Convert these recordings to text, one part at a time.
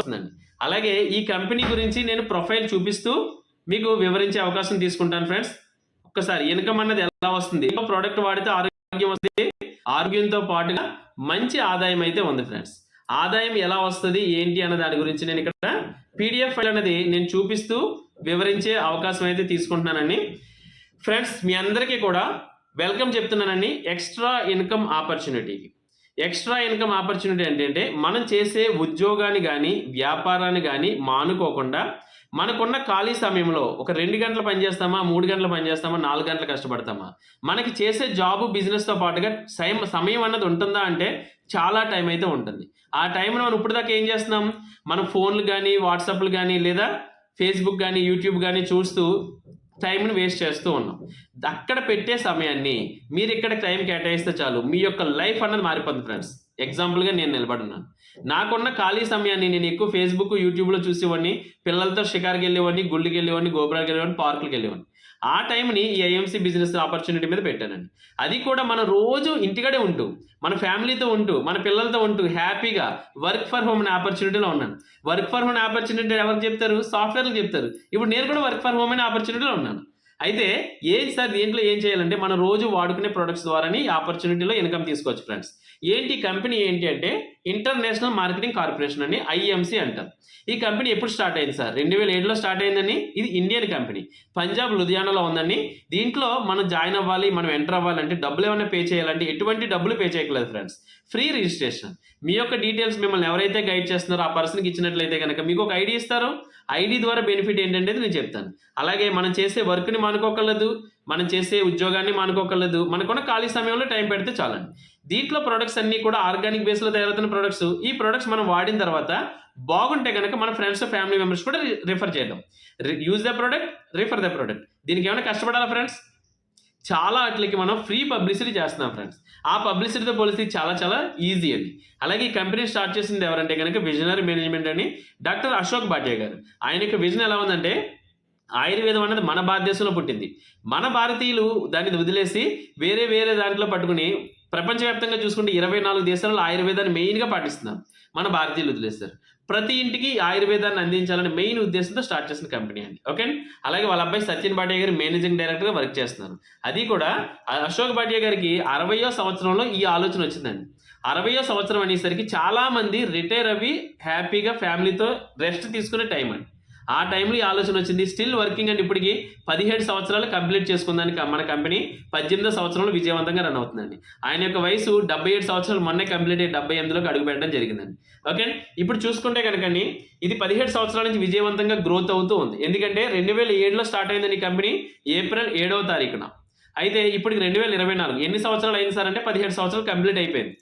వస్తుందండి అలాగే ఈ కంపెనీ గురించి నేను ప్రొఫైల్ చూపిస్తూ మీకు వివరించే అవకాశం తీసుకుంటాను ఫ్రెండ్స్. ఒక్కసారి ఇన్కమ్ అన్నది ఎలా వస్తుంది? ప్రోడక్ట్ వాడితే ఆరోగ్యం వస్తుంది ఆరోగ్యంతో పాటుగా మంచి ఆదాయం అయితే ఉంది ఫ్రెండ్స్. ఆదాయం ఎలా వస్తుంది? ఏంటి అన్న దాని గురించి నేను ఇక్కడ పీడిఎఫ్ ఫైల్ అనేది నేను చూపిస్తూ వివరించే అవకాశం అయితే తీసుకుంటున్నానండి. ఫ్రెండ్స్ మీ అందరికీ కూడా వెల్కమ్ చెప్తున్నానండి. ఎక్స్ట్రా ఇన్కమ్ ఆపర్చునిటీకి. ఎక్స్ట్రా ఇన్కమ్ ఆపర్చునిటీ ఏంటంటే మనం చేసే ఉద్యోగాన్ని కానీ వ్యాపారాన్ని కానీ మానుకోకుండా మనకున్న ఖాళీ సమయంలో ఒక రెండు గంటలు పనిచేస్తామా మూడు గంటలు పనిచేస్తామా నాలుగు గంటలు కష్టపడతామా? మనకి చేసే జాబ్ బిజినెస్తో పాటుగా సైమ్ సమయం అన్నది ఉంటుందా అంటే చాలా టైం అయితే ఉంటుంది. ఆ టైంలో మనం ఇప్పుడు దాకా ఏం చేస్తున్నాం? మనం ఫోన్లు కానీ వాట్సాప్లు కానీ లేదా ఫేస్బుక్ కానీ యూట్యూబ్ కానీ చూస్తూ టైంని వేస్ట్ చేస్తూ ఉన్నాం. అక్కడ పెట్టే సమయాన్ని మీరు ఇక్కడ టైం కేటాయిస్తే చాలు. మీ యొక్క లైఫ్ అన్నది మారిపోతుంది ఫ్రెండ్స్. ఎగ్జాంపుల్గా నేను నిలబడున్నాను నాకున్న ఖాళీ సమయాన్ని నేను ఎక్కువ ఫేస్బుక్ యూట్యూబ్లో చూసేవాడిని. పిల్లలతో షికార్కి వెళ్ళేవాడిని గుళ్ళకి వెళ్ళేవాడిని గోపురాలకు వెళ్ళేవాడిని పార్కులకు వెళ్ళేవాడిని. ఆ టైంని ఈ ఐఎంసీ బిజినెస్ ఆపర్చునిటీ మీద పెట్టానండి. అది కూడా మనం రోజు ఇంటికడే ఉంటూ మన ఫ్యామిలీతో ఉంటూ మన పిల్లలతో ఉంటూ హ్యాపీగా వర్క్ ఫర్ హోమ్ అనే ఆపర్చునిటీలో ఉన్నాను. వర్క్ ఫర్ హోమ్ ఆపర్చునిటీ ఎవరికి చెప్తారు? సాఫ్ట్వేర్లు చెప్తారు. ఇప్పుడు నేను కూడా వర్క్ ఫర్ హోమ్ అనే ఆపర్చునిటీలో ఉన్నాను. అయితే ఏం సార్ దీంట్లో ఏం చేయాలంటే మనం రోజు వాడుకునే ప్రొడక్ట్స్ ద్వారానే ఈ ఆపర్చునిటీలో ఇన్కమ్ తీసుకోవచ్చు ఫ్రెండ్స్ ఏంటి కంపెనీ ఏంటి అంటే ఇంటర్నేషనల్ మార్కెటింగ్ కార్పొరేషన్ అని ఐఎంసీ అంటారు. ఈ కంపెనీ ఎప్పుడు స్టార్ట్ అయింది సార్? రెండు వేల ఏడులో స్టార్ట్ అయిందని ఇది ఇండియన్ కంపెనీ. పంజాబ్ లుధియానాలో ఉందని దీంట్లో మనం జాయిన్ అవ్వాలి మనం ఎంటర్ అవ్వాలంటే డబ్బులు ఏమైనా పే చేయాలంటే ఎటువంటి డబ్బులు పే చేయట్లేదు ఫ్రెండ్స్. Free registration. మీ యొక్క డీటెయిల్స్ మిమ్మల్ని ఎవరైతే గైడ్ చేస్తున్నారో ఆ పర్సన్కి ఇచ్చినట్లయితే కనుక మీకు ఒక ఐడి ఇస్తారు. ఐడి ద్వారా బెనిఫిట్ ఏంటంటే నేను చెప్తాను. అలాగే మనం చేసే వర్క్ని మానుకోకర్లేదు మనం చేసే ఉద్యోగాన్ని మానుకోకర్లేదు. మనకున్న ఖాళీ సమయంలో టైం పెడితే చాలండి. దీంట్లో ప్రొడక్ట్స్ అన్నీ కూడా ఆర్గానిక్ బేస్లో తయారవుతున్న ప్రొడక్ట్స్ ఈ ప్రొడక్ట్స్ మనం వాడిన తర్వాత బాగుంటే కనుక మన ఫ్రెండ్స్ ఫ్యామిలీ మెంబర్స్ కూడా రిఫర్ చేద్దాం. Use the product refer the product దీనికి ఏమైనా కష్టపడాలా ఫ్రెండ్స్ చాలా వాటికి మనం ఫ్రీ పబ్లిసిటీ చేస్తున్నాం ఫ్రెండ్స్ ఆ పబ్లిసిటీతో పోలిస్తే చాలా చాలా ఈజీ అండి. అలాగే ఈ కంపెనీ స్టార్ట్ చేసింది ఎవరంటే కనుక విజనరీ మేనేజ్మెంట్ అని డాక్టర్ అశోక్ భాటియా గారు ఆయన యొక్క విజన్ ఎలా ఉందంటే ఆయుర్వేదం అనేది మన భారతదేశంలో పుట్టింది. మన భారతీయులు దాన్ని వదిలేసి వేరే వేరే దాంట్లో పట్టుకుని ప్రపంచవ్యాప్తంగా చూసుకుంటే ఇరవై నాలుగు దేశాలలో ఆయుర్వేదాన్ని మెయిన్గా పాటిస్తున్నాం మన భారతీయులు వదిలేస్తారు ప్రతి ఇంటికి ఆయుర్వేదాన్ని అందించాలని మెయిన్ ఉద్దేశంతో స్టార్ట్ చేసిన కంపెనీ అండి. ఓకే అలాగే వాళ్ళ అబ్బాయి సచిన్ భాటియా గారు మేనేజింగ్ డైరెక్టర్గా వర్క్ చేస్తున్నారు. అది కూడా అశోక్ భాటియా గారికి అరవయో సంవత్సరంలో ఈ ఆలోచన వచ్చిందండి. అరవయో సంవత్సరం అనేసరికి చాలామంది రిటైర్ అవి హ్యాపీగా ఫ్యామిలీతో రెస్ట్ తీసుకునే టైం అండి. ఆ టైంలో ఈ ఆలోచన వచ్చింది. స్టిల్ వర్కింగ్ అండ్ ఇప్పటికి. పదిహేడు సంవత్సరాలు కంప్లీట్ చేసుకుందానికి మన కంపెనీ పద్దెనిమిదో సంవత్సరంలో విజయవంతంగా రన్ అవుతుందండి. ఆయన యొక్క వయసు డెబ్బై ఏడు సంవత్సరాలు మొన్నే కంప్లీట్ అయ్యి డెబ్బై ఎనిమిదిలోకి అడుగు పెట్టడం జరిగిందండి. ఓకే? ఇప్పుడు చూసుకుంటే కనుకండి ఇది పదిహేడు సంవత్సరాల నుంచి విజయవంతంగా గ్రోత్ అవుతూ ఉంది. ఎందుకంటే రెండు వేల ఏడులో స్టార్ట్ అయిందండి ఈ కంపెనీ ఏప్రిల్ ఏడవ తారీఖున. అయితే ఇప్పటికి రెండు వేల ఇరవై నాలుగు. ఎన్ని సంవత్సరాలు అయింది సార్ అంటే పదిహేడు సంవత్సరాలు కంప్లీట్ అయిపోయింది.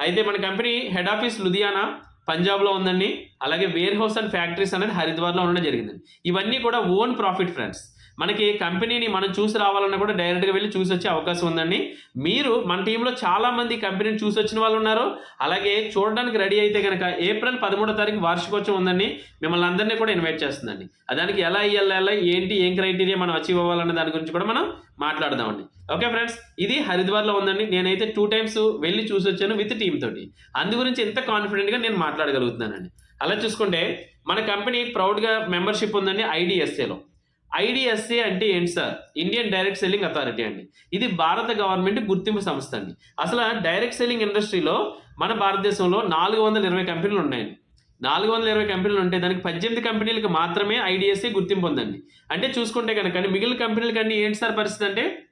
అయితే మన కంపెనీ హెడ్ ఆఫీస్ లుధియానా పంజాబ్లో ఉందండి. అలాగే వేర్ హౌస్ అండ్ ఫ్యాక్టరీస్ అనేది హరిద్వార్లో ఉండడం జరిగిందండి. ఇవన్నీ కూడా ఓన్ ప్రాఫిట్ ఫ్రెండ్స్. మనకి కంపెనీని మనం చూసి రావాలన్నా కూడా డైరెక్ట్గా వెళ్ళి చూసి వచ్చే అవకాశం ఉందండి. మీరు మన టీంలో చాలామంది కంపెనీని చూసి వచ్చిన వాళ్ళు ఉన్నారు. అలాగే చూడడానికి రెడీ అయితే కనుక ఏప్రిల్ పదమూడో తారీఖు వార్షికోత్సవం ఉందండి. మిమ్మల్ని అందరినీ కూడా ఇన్వైట్ చేస్తుందండి. దానికి ఎలా ఇవ్వాలి ఏంటి ఏం క్రైటీరియా మనం అచీవ్ అవ్వాలన్న దాని గురించి కూడా మనం మాట్లాడదామండి. ఓకే ఫ్రెండ్స్ ఇది హరిద్వార్లో ఉందండి. నేనైతే టూ టైమ్స్ వెళ్ళి చూసి వచ్చాను విత్ టీమ్ తోటి. అందు గురించి ఎంత కాన్ఫిడెంట్గా నేను మాట్లాడగలుగుతున్నానండి. అలా చూసుకుంటే మన కంపెనీ ప్రౌడ్గా మెంబర్షిప్ ఉందండి ఐడిఎస్ఏలో. ఐడిఎస్ఏ అంటే ఏంటి sir? Indian direct selling authority అండి. ఇది భారత గవర్నమెంట్ గుర్తింపు సంస్థ అండి. అసలు డైరెక్ట్ సెల్లింగ్ ఇండస్ట్రీలో మన భారతదేశంలో నాలుగు వందల ఇరవై కంపెనీలు ఉన్నాయండి. నాలుగు వందల ఇరవై కంపెనీలు ఉంటే దానికి పద్దెనిమిది కంపెనీలకు మాత్రమే ఐడిఎస్ఏ గుర్తింపు ఉందండి. అంటే చూసుకుంటే కనుక మిగిలిన కంపెనీలకి అన్ని ఏంటి సార్ పరిస్థితి అంటే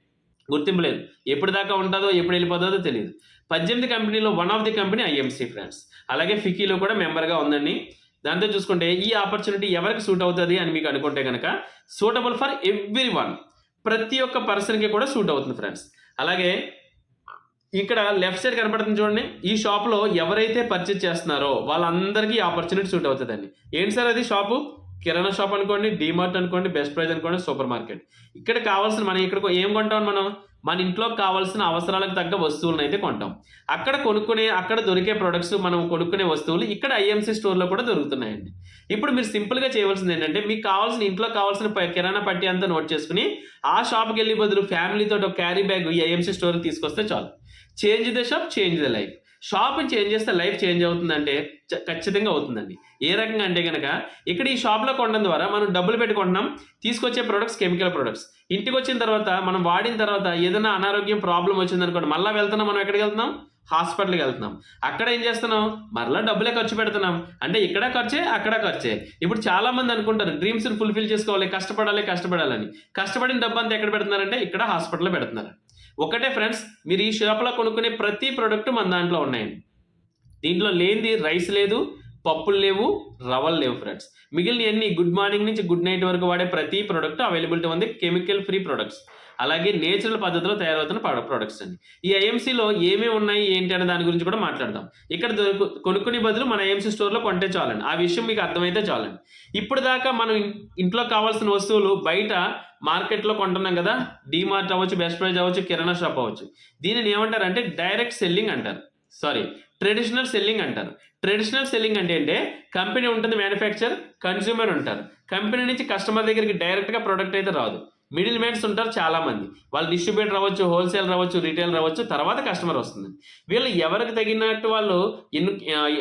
గుర్తింపు లేదు. ఎప్పుడు దాకా ఉంటుందో ఎప్పుడు వెళ్ళిపోతుందో తెలియదు. పద్దెనిమిది కంపెనీలో one of the company IMC friends. అలాగే ఫికీలో కూడా మెంబర్గా ఉందండి. దాంతో చూసుకుంటే ఈ ఆపర్చునిటీ ఎవరికి సూట్ అవుతుంది అని మీకు అనుకుంటే కనుక సూటబుల్ ఫర్ ఎవ్రీ వన్ ప్రతి ఒక్క పర్సన్కి కూడా సూట్ అవుతుంది ఫ్రెండ్స్ అలాగే ఇక్కడ లెఫ్ట్ సైడ్ కనపడుతుంది చూడండి. ఈ షాప్లో ఎవరైతే పర్చేజ్ చేస్తున్నారో వాళ్ళందరికీ ఆపర్చునిటీ సూట్ అవుతుందండి. ఏంటి సార్ అది షాపు కిరాణా షాప్ అనుకోండి డిమార్ట్ అనుకోండి బెస్ట్ ప్రైస్ అనుకోండి సూపర్ మార్కెట్ ఇక్కడ కావాల్సిన మనం ఇక్కడ ఏం కొంటాం మనం? మన ఇంట్లో కావాల్సిన అవసరాలకు తగ్గ వస్తువులను అయితే కొంటాం. అక్కడ కొనుక్కునే అక్కడ దొరికే ప్రొడక్ట్స్ మనం కొనుక్కునే వస్తువులు ఇక్కడ ఐఎంసీ స్టోర్లో కూడా దొరుకుతున్నాయండి. ఇప్పుడు మీరు సింపుల్గా చేయవలసింది ఏంటంటే మీకు కావాల్సిన ఇంట్లో కావాల్సిన కిరాణా పట్టి అంతా నోట్ చేసుకుని ఆ షాప్కి వెళ్ళి బదులు ఫ్యామిలీతో ఒక క్యారీ బ్యాగ్ ఈ ఐఎంసీ స్టోర్కి తీసుకొస్తే చాలు. Change the shop change the life. షాప్ని చేంజ్ చేస్తే లైఫ్ చేంజ్ అవుతుందంటే చ- ఖచ్చితంగా అవుతుందండి. ఏ రకంగా అంటే కనుక ఇక్కడ ఈ షాప్లో కొనడం ద్వారా మనం డబ్బులు పెట్టుకుంటున్నాం తీసుకొచ్చే ప్రొడక్ట్స్ కెమికల్ ప్రొడక్ట్స్. ఇంటికి వచ్చిన తర్వాత మనం వాడిన తర్వాత ఏదైనా అనారోగ్యం ప్రాబ్లం వచ్చిందనుకోండి మళ్ళీ వెళ్తున్నాం మనం ఎక్కడికి వెళ్తున్నాం? హాస్పిటల్కి వెళ్తున్నాం. అక్కడ ఏం చేస్తున్నాం? మరలా డబ్బులే ఖర్చు పెడుతున్నాం. అంటే ఇక్కడ ఖర్చే అక్కడ ఖర్చే. ఇప్పుడు చాలా మంది అనుకుంటారు డ్రీమ్స్ని ఫుల్ఫిల్ చేసుకోవాలి కష్టపడాలి కష్టపడాలని. కష్టపడిన డబ్బు అంతా ఎక్కడ పెడుతున్నారంటే ఇక్కడ హాస్పిటల్లో పెడుతున్నారు. ఒకటే ఫ్రెండ్స్ మీరు ఈ షాప్లో కొనుక్కునే ప్రతి ప్రోడక్ట్ మన దాంట్లో ఉన్నాయండి. దీంట్లో లేనిది రైస్ లేదు పప్పులు లేవు రవ్వలు లేవు ఫ్రెండ్స్. మిగిలిన ఎన్ని గుడ్ మార్నింగ్ నుంచి గుడ్ నైట్ వరకు వాడే ప్రతి ప్రోడక్ట్ అవైలబిలిటీ ఉంది. కెమికల్ ఫ్రీ ప్రొడక్ట్స్ అలాగే నేచురల్ పద్ధతిలో తయారవుతున్న ప్రొడక్ట్స్ అండి. ఈ ఐఎంసీలో ఏమేమి ఉన్నాయి ఏంటి అనే దాని గురించి కూడా మాట్లాడదాం. ఇక్కడ దొరుకు కొనుక్కునే బదులు మన ఐఎంసీ స్టోర్లో కొంటే చాలండి. ఆ విషయం మీకు అర్థమైతే చాలండి. ఇప్పుడు దాకా మనం ఇంట్లో కావాల్సిన వస్తువులు బయట మార్కెట్లో కొంటున్నాం కదా డీమార్ట్ అవ్వచ్చు బెస్ట్ ప్రైజ్ అవ్వచ్చు కిరాణా షాప్ అవ్వచ్చు. దీనిని ఏమంటారు అంటే డైరెక్ట్ సెల్లింగ్ అంటారు. సారీ ట్రెడిషనల్ సెల్లింగ్ అంటారు. ట్రెడిషనల్ సెల్లింగ్ అంటే అంటే కంపెనీ ఉంటుంది మ్యానుఫ్యాక్చర్ కన్స్యూమర్ ఉంటారు. కంపెనీ నుంచి కస్టమర్ దగ్గరికి డైరెక్ట్గా ప్రోడక్ట్ అయితే రాదు. మిడిల్ మ్యాన్స్ ఉంటారు చాలామంది. వాళ్ళు డిస్ట్రిబ్యూటర్ అవ్వచ్చు హోల్సేల్ రావచ్చు రీటైల్ రావచ్చు తర్వాత కస్టమర్ వస్తుంది. వీళ్ళు ఎవరికి తగినట్టు వాళ్ళు ఇన్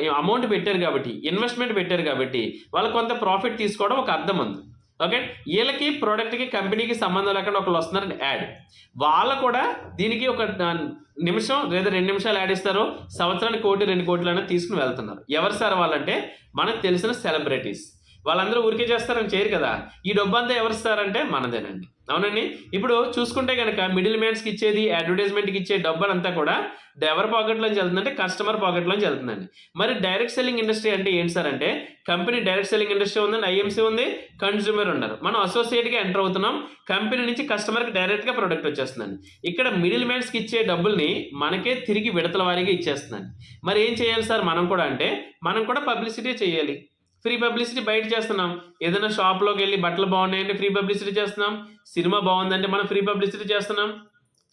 అమౌంట్ పెట్టారు కాబట్టి ఇన్వెస్ట్మెంట్ పెట్టారు కాబట్టి వాళ్ళు కొంత ప్రాఫిట్ తీసుకోవడం ఒక అర్థం ఉంది. ఓకే? వీళ్ళకి ప్రోడక్ట్కి కంపెనీకి సంబంధం లేకుండా ఒకళ్ళు వస్తున్నారని యాడ్. వాళ్ళు కూడా దీనికి ఒక నిమిషం లేదా రెండు నిమిషాలు యాడ్ ఇస్తారు. సంవత్సరానికి కోటి రెండు కోట్లు అనేది తీసుకుని వెళ్తున్నారు. ఎవరు సార్ వాళ్ళంటే మనకు తెలిసిన సెలబ్రిటీస్. వాళ్ళందరూ ఊరికే చేస్తారని చేయరు కదా. ఈ డబ్బు అంతా ఎవరు ఇస్తారంటే మనదేనండి. అవునండి? ఇప్పుడు చూసుకుంటే కనుక మిడిల్ మ్యాన్స్కి ఇచ్చేది అడ్వర్టైజ్మెంట్కి ఇచ్చే డబ్బునంతా కూడా ఎవరి పాకెట్లోంచి వెళ్తుందంటే కస్టమర్ పాకెట్లోంచి వెళ్తుందండి. మరి డైరెక్ట్ సెల్లింగ్ ఇండస్ట్రీ అంటే ఏంటి సార్ అంటే కంపెనీ డైరెక్ట్ సెల్లింగ్ ఇండస్ట్రీ ఉందండి ఐఎంసీ ఉంది కన్జ్యూమర్ ఉన్నారు మనం అసోసియేట్గా ఎంటర్ అవుతున్నాం కంపెనీ నుంచి కస్టమర్కి డైరెక్ట్గా ప్రొడక్ట్ వచ్చేస్తుందండి. ఇక్కడ మిడిల్ మ్యాన్స్కి ఇచ్చే డబ్బుల్ని మనకే తిరిగి విడతల వారీగా ఇచ్చేస్తుందండి. మరి ఏం చేయాలి సార్ మనం కూడా అంటే మనం కూడా పబ్లిసిటీ చేయాలి. ఫ్రీ పబ్లిసిటీ బయట చేస్తున్నాం. ఏదైనా షాప్లోకి వెళ్ళి బట్టలు బాగున్నాయంటే ఫ్రీ పబ్లిసిటీ చేస్తున్నాం. సినిమా బాగుందంటే మనం ఫ్రీ పబ్లిసిటీ చేస్తున్నాం.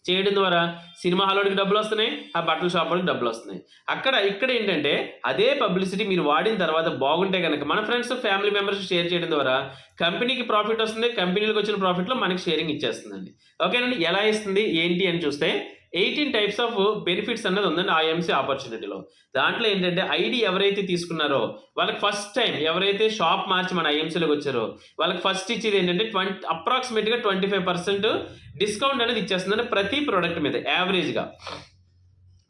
చేయడం ద్వారా సినిమా హాల్లోకి డబ్బులు వస్తున్నాయి ఆ బట్టల షాప్ వాళ్ళకి డబ్బులు వస్తున్నాయి. అక్కడ ఇక్కడ ఏంటంటే అదే పబ్లిసిటీ మీరు వాడిన తర్వాత బాగుంటే కనుక మన ఫ్రెండ్స్ ఫ్యామిలీ మెంబర్స్ షేర్ చేయడం ద్వారా కంపెనీకి ప్రాఫిట్ వస్తుంది కంపెనీలకు వచ్చిన ప్రాఫిట్లో మనకి షేరింగ్ ఇచ్చేస్తుందండి. ఓకేనండి ఎలా ఇస్తుంది? ఏంటి అని చూస్తే ఎయిటీన్ టైప్స్ ఆఫ్ బెనిఫిట్స్ అన్నది ఉందండి ఐఎంసీ ఆపర్చునిటీలో. దాంట్లో ఏంటంటే ఐడి ఎవరైతే తీసుకున్నారో వాళ్ళకి ఫస్ట్ టైం ఎవరైతే షాప్ మార్చి మన ఐఎంసీలోకి వచ్చారో వాళ్ళకి ఫస్ట్ ఇచ్చేది ఏంటంటే ట్వంటీ అప్రాక్సిమేట్గా ట్వంటీ ఫైవ్ పర్సెంట్ డిస్కౌంట్ అనేది ఇచ్చేస్తుందండి ప్రతి ప్రోడక్ట్ మీద యావరేజ్గా.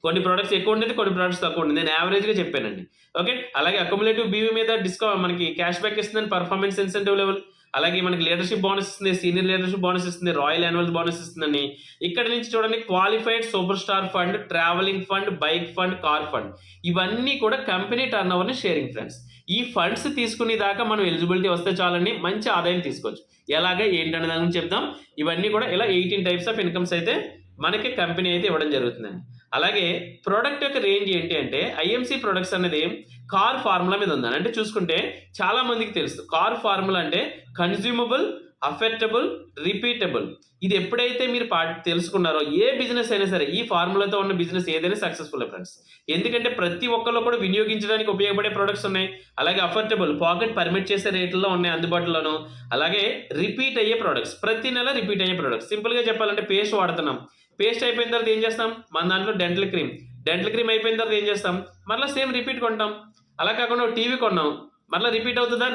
కొన్ని ప్రోడక్ట్స్ ఎక్కువ ఉండేది కొన్ని ప్రోడక్ట్స్ తక్కువ ఉండేది. నేను యావరేజ్గా చెప్పానండి. ఓకే? అలాగే అక్యుములేటివ్ బీవీ మీద డిస్కౌంట్ మనకి క్యాష్ బ్యాక్ ఇస్తుందని పర్ఫార్మెన్స్ ఇన్సెంటివ్ లెవెల్. అలాగే మనకి లీడర్షిప్ బోనస్ ఇస్తుంది సీనియర్ లీడర్షిప్ బోనస్ ఇస్తుంది రాయల్ యాన్యువల్ బోనస్ ఇస్తుందని ఇక్కడ నుంచి చూడండి qualified super star fund travelling fund bike fund car fund ఇవన్నీ కూడా కంపెనీ టర్న్ ఓవర్ని షేరింగ్ ఫ్రెండ్స్ ఈ ఫండ్స్ తీసుకునే దాకా మనం ఎలిజిబిలిటీ వస్తే చాలండి మంచి ఆదాయం తీసుకోవచ్చు. ఎలాగ ఏంటనే దాని గురించి చెప్తాం ఇవన్నీ కూడా ఇలా ఎయిటీన్ టైప్స్ ఆఫ్ ఇన్కమ్స్ అయితే మనకి కంపెనీ అయితే ఇవ్వడం జరుగుతుందండి. అలాగే ప్రోడక్ట్ యొక్క రేంజ్ ఏంటి అంటే ఐఎంసీ ప్రొడక్ట్స్ అనేది కార్ ఫార్ములా మీద ఉందని అంటే చూసుకుంటే చాలా మందికి తెలుసు. కార్ ఫార్ములా అంటే కన్జ్యూమబుల్ అఫెక్టబుల్ రిపీటబుల్ ఇది ఎప్పుడైతే మీరు పా తెలుసుకున్నారో ఏ బిజినెస్ అయినా సరే ఈ ఫార్ములాతో ఉన్న బిజినెస్ ఏదైనా సక్సెస్ఫుల్ ఫ్రెండ్స్ ఎందుకంటే ప్రతి ఒక్కళ్ళు కూడా వినియోగించడానికి ఉపయోగపడే ప్రొడక్ట్స్ ఉన్నాయి. అలాగే అఫోర్డబుల్ పాకెట్ పర్మిట్ చేసే రేట్లలో ఉన్నాయి అందుబాటులోను. అలాగే రిపీట్ అయ్యే ప్రొడక్ట్స్ ప్రతి నెల రిపీట్ అయ్యే ప్రొడక్ట్స్ సింపుల్గా చెప్పాలంటే పేస్ట్ వాడుతున్నాం. పేస్ట్ అయిపోయిన తర్వాత ఏం చేస్తాం? మన దాంట్లో డెంటల్ క్రీమ్ డెంటల్ క్రీమ్ అయిపోయిన తర్వాత ఏం చేస్తాం? మళ్ళీ సేమ్ రిపీట్ కొంటాం. అలా కాకుండా టీవీ కొన్నాం. మళ్ళీ రిపీట్ అవుతుందా?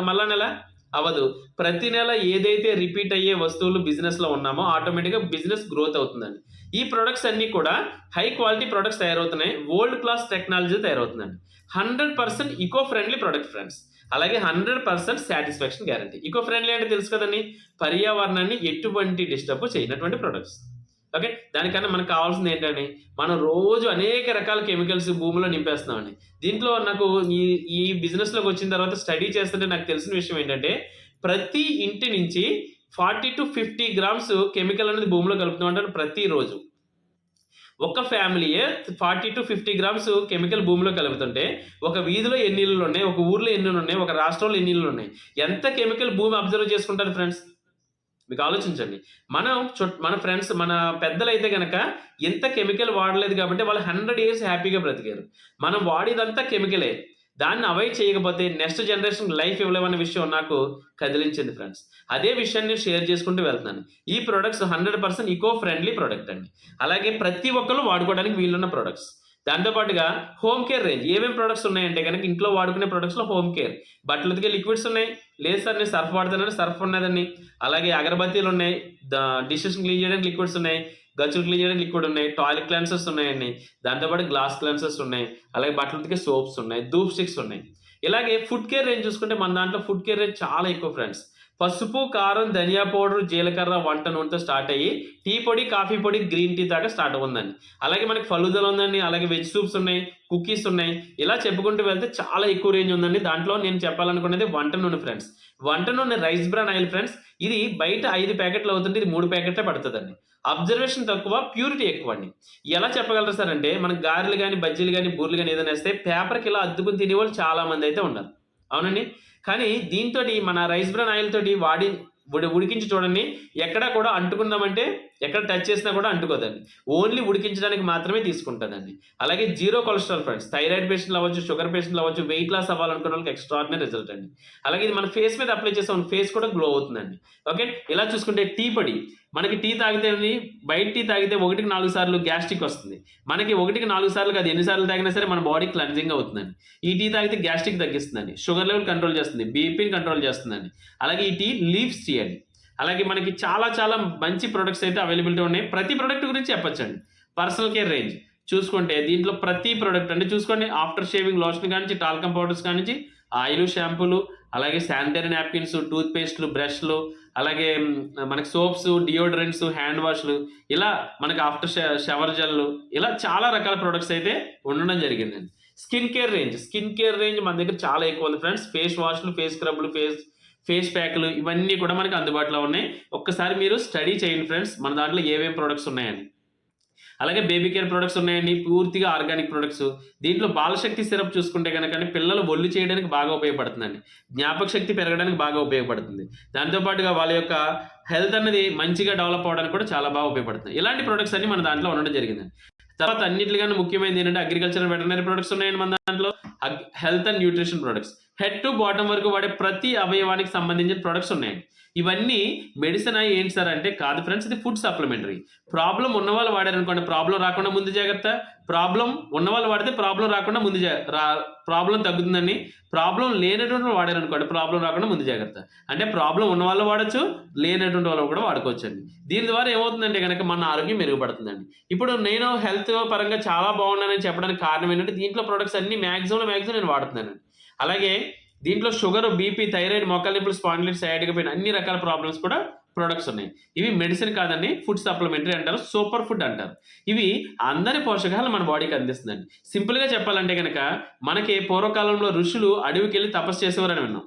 మళ్ళా నెల? అవ్వదు. ప్రతి నెల ఏదైతే రిపీట్ అయ్యే వస్తువులు బిజినెస్లో ఉన్నామో ఆటోమేటిక్గా బిజినెస్ గ్రోత్ అవుతుందండి. ఈ ప్రొడక్ట్స్ అన్నీ కూడా హై క్వాలిటీ ప్రొడక్ట్స్ తయారవుతున్నాయి. World class technology తయారవుతుందండి. Hundred percent eco friendly product friends. అలాగే hundred percent satisfaction guarantee. Eco friendly అంటే తెలుసు కదండి? పర్యావరణాన్ని ఎటువంటి డిస్టర్బ్ చేయనటువంటి ప్రొడక్ట్స్. ఓకే దానికన్నా మనకు కావాల్సింది ఏంటండి? మనం రోజు అనేక రకాల కెమికల్స్ భూమిలో నింపేస్తున్నామండి. దీంట్లో నాకు ఈ ఈ బిజినెస్లోకి వచ్చిన తర్వాత స్టడీ చేస్తుంటే నాకు తెలిసిన విషయం ఏంటంటే ప్రతి ఇంటి నుంచి forty to fifty grams chemical అనేది భూమిలో కలుపుతూ ఉంటారు ప్రతిరోజు. ఒక ఫ్యామిలీయే forty to fifty grams chemical భూమిలో కలుపుతుంటే ఒక వీధిలో ఎన్ని ఇళ్ళు ఉన్నాయి? ఒక ఊర్లో ఎన్ని ఉన్నాయి? ఒక రాష్ట్రంలో ఎన్ని ఇళ్ళు ఉన్నాయి? ఎంత కెమికల్ భూమి అబ్జర్వ్ చేసుకుంటారు ఫ్రెండ్స్ మీకు ఆలోచించండి. మనం చుట్ మన ఫ్రెండ్స్ మన పెద్దలైతే కనుక ఎంత కెమికల్ వాడలేదు కాబట్టి వాళ్ళు హండ్రెడ్ ఇయర్స్ హ్యాపీగా బ్రతికారు. మనం వాడేదంతా కెమికలే. దాన్ని అవాయిడ్ చేయకపోతే నెక్స్ట్ జనరేషన్ లైఫ్ ఇవ్వలేమన్న విషయం నాకు కదిలించింది ఫ్రెండ్స్. అదే విషయాన్ని షేర్ చేసుకుంటూ వెళ్తున్నాను. ఈ products hundred percent eco friendly product అండి. అలాగే ప్రతి ఒక్కరు వాడుకోవడానికి వీలున్న ప్రొడక్ట్స్. దాంతోపాటుగా హోమ్ కేర్ రేంజ్. ఏమేమి ప్రొడక్ట్స్ ఉన్నాయంటే కనుక ఇంట్లో వాడుకునే ప్రొడక్ట్స్లో హోమ్ కేర్. బట్టలు ఉతికే లిక్విడ్స్ ఉన్నాయి. లేదు సార్ నేను సర్ఫ్ వాడుతున్నాను సర్ఫ్ ఉన్నదండి అలాగే అగరబత్తీలు ఉన్నాయి. డిషెస్ క్లీన్ చేయడానికి లిక్విడ్స్ ఉన్నాయి. గచ్చులు క్లీన్ చేయడానికి లిక్విడ్ ఉన్నాయి. టాయిలెట్ క్లెన్సర్స్ ఉన్నాయండి. దాంతోపాటు గ్లాస్ క్లెన్సర్స్ ఉన్నాయి. అలాగే బట్టలు ఉతికే సోప్స్ ఉన్నాయి. ధూప్ స్టిక్స్ ఉన్నాయి. ఇలాగే ఫుడ్ కేర్ రేంజ్ చూసుకుంటే మన దాంట్లో ఫుడ్ కేర్ రేంజ్ చాలా ఎక్కువ ఫ్రెండ్స్ పసుపు కారం ధనియా పౌడర్ జీలకర్ర వంట నూనెతో స్టార్ట్ అయ్యి టీ పొడి కాఫీ పొడి గ్రీన్ టీ దాకా స్టార్ట్ అవుతుందండి. అలాగే మనకి ఫలుదలు ఉందండి అలాగే వెజ్ సూప్స్ ఉన్నాయి కుకీస్ ఉన్నాయి. ఇలా చెప్పుకుంటూ వెళ్తే చాలా ఎక్కువ రేంజ్ ఉందండి. దాంట్లో నేను చెప్పాలనుకునేది వంట నూనె ఫ్రెండ్స్. వంట నూనె రైస్ బ్రాన్ ఆయిల్ ఫ్రెండ్స్ ఇది బయట ఐదు ప్యాకెట్లు అవుతుంది ఇది మూడు ప్యాకెట్లే పడుతుందండి. అబ్జర్వేషన్ తక్కువ ప్యూరిటీ ఎక్కువ అండి ఎలా చెప్పగలరు సార్ అంటే మనకి గారెలు కానీ బజ్జీలు కానీ బూర్లు కానీ ఏదైనా వేస్తే పేపర్కి ఇలా అద్దుకుని తినేవాళ్ళు చాలా మంది అయితే ఉన్నారు. అవునండి. కానీ దీంతో మన రైస్ బ్రాన్ ఆయిల్ తోటి వాడి ఉడి ఉడికించి చూడండి. ఎక్కడ కూడా అంటుకుందామంటే ఎక్కడ టచ్ చేసినా కూడా అంటుకోదండి. ఓన్లీ ఉడికించడానికి మాత్రమే తీసుకుంటుందండి. అలాగే జీరో కొలెస్ట్రాల్ ఫ్రెండ్స్ థైరాయిడ్ పేషెంట్లు అవ్వచ్చు షుగర్ పేషెంట్లు అవ్వచ్చు వెయిట్ లాస్ అవ్వాలనుకున్న వాళ్ళకి ఎక్స్ట్రాడినరీ రిజల్ట్ అండి. అలాగే ఇది మన ఫేస్ మీద అప్లై చేసాం ఫేస్ కూడా గ్లో అవుతుందండి. ఓకే? ఇలా చూసుకుంటే టీ పొడి. మనకి టీ తాగితే బయట టీ తాగితే ఒకటికి నాలుగు సార్లు గ్యాస్ట్రిక్ వస్తుంది. మనకి ఒకటికి నాలుగు సార్లు కాదు ఎన్నిసార్లు తాగినా సరే మన బాడీ క్లెన్జింగ్ అవుతుందండి. ఈ టీ తాగితే గ్యాస్ట్రిక్ తగ్గిస్తుందండి. షుగర్ లెవెల్ కంట్రోల్ చేస్తుంది బీపీని కంట్రోల్ చేస్తుందండి. అలాగే ఈ టీ లీవ్స్ టీ అలాగే మనకి చాలా చాలా మంచి ప్రొడక్ట్స్ అయితే అవైలబిలిటీ ఉన్నాయి. ప్రతి ప్రొడక్ట్ గురించి చెప్పచ్చండి. పర్సనల్ కేర్ రేంజ్ చూసుకుంటే దీంట్లో ప్రతి ప్రోడక్ట్ అంటే చూసుకోండి ఆఫ్టర్ షేవింగ్ లోషన్ కానించి టాల్కమ్ పౌడర్స్ కానించి ఆయిల్ షాంపూలు అలాగే శానిటరీ నాప్కిన్స్ టూత్ పేస్ట్లు బ్రష్లు అలాగే మనకి సోప్స్ డియోడ్రెంట్స్ హ్యాండ్ వాష్లు ఇలా మనకి ఆఫ్టర్ షవర్ జెల్లు ఇలా చాలా రకాల ప్రొడక్ట్స్ అయితే ఉండడం జరిగిందండి. Skin care range skin care range మన దగ్గర చాలా ఎక్కువ ఉంది ఫ్రెండ్స్. ఫేస్ వాష్లు ఫేస్ స్క్రబ్లు ఫేస్ ఫేస్ ప్యాక్లు ఇవన్నీ కూడా మనకి అందుబాటులో ఉన్నాయి. ఒక్కసారి మీరు స్టడీ చేయండి ఫ్రెండ్స్. మన దాంట్లో ఏమేమి ప్రొడక్ట్స్ ఉన్నాయని అలాగే బేబీ కేర్ ప్రొడక్ట్స్ ఉన్నాయండి పూర్తిగా ఆర్గానిక్ ప్రొడక్ట్స్. దీంట్లో బాలశక్తి సిరప్ చూసుకుంటే కనుక పిల్లలు ఒళ్ళు చేయడానికి బాగా ఉపయోగపడుతుందండి. జ్ఞాపక శక్తి పెరగడానికి బాగా ఉపయోగపడుతుంది. దాంతోపాటుగా వాళ్ళ యొక్క హెల్త్ అనేది మంచిగా డెవలప్ అవడానికి కూడా చాలా బాగా ఉపయోగపడుతుంది. ఇలాంటి ప్రొడక్ట్స్ అన్ని మన దాంట్లో ఉండడం జరిగిందండి. తర్వాత అన్నిటికన్నా ముఖ్యమైనది ఏంటంటే అగ్రికల్చర్ వెటనరీ ప్రొడక్ట్స్ ఉన్నాయండి మన దాంట్లో. Health and nutrition products head to bottom వరకు వాడే ప్రతి అవయవానికి సంబంధించిన ప్రొడక్ట్స్ ఉన్నాయండి ఇవన్నీ మెడిసిన్ అయ్యి ఏంటి సార్ అంటే కాదు ఫ్రెండ్స్ ఇది ఫుడ్ సప్లిమెంటరీ. ప్రాబ్లం ఉన్న వాళ్ళు వాడారు అనుకోండి ప్రాబ్లం రాకుండా ముందు జాగ్రత్త. ప్రాబ్లం ఉన్న వాళ్ళు వాడితే ప్రాబ్లం రాకుండా ముందు రా ప్రాబ్లం తగ్గుతుందని ప్రాబ్లం లేనటువంటి వాడారనుకోండి వాడారు అనుకోండి ప్రాబ్లం రాకుండా ముందు జాగ్రత్త. అంటే ప్రాబ్లం ఉన్న వాళ్ళు వాడచ్చు లేనటువంటి వాళ్ళు కూడా వాడుకోవచ్చు అండి దీని ద్వారా ఏమవుతుందంటే కనుక మన ఆరోగ్యం మెరుగుపడుతుందండి. ఇప్పుడు నేను హెల్త్ పరంగా చాలా బాగున్నానని చెప్పడానికి కారణం ఏంటంటే దీంట్లో ప్రొడక్ట్స్ అన్ని మ్యాక్సిమం మ్యాక్సిమం నేను వాడుతున్నాను అలాగే దీంట్లో షుగర్ బీపీ థైరాయిడ్ మోకాల నొప్పులు స్పాండిలైటిస్ సయాటిక్ పెయిన్ అన్ని రకాల ప్రాబ్లమ్స్ కూడా ప్రొడక్ట్స్ ఉన్నాయి. ఇవి మెడిసిన్ కాదండి ఫుడ్ సప్లిమెంటరీ అంటారు సూపర్ ఫుడ్ అంటారు. ఇవి అందరి పోషకాలు మన బాడీకి అందిస్తుందండి. సింపుల్గా చెప్పాలంటే కనుక మనకి పూర్వకాలంలో ఋషులు అడవికి వెళ్ళి తపస్సు చేసేవారని విన్నాం.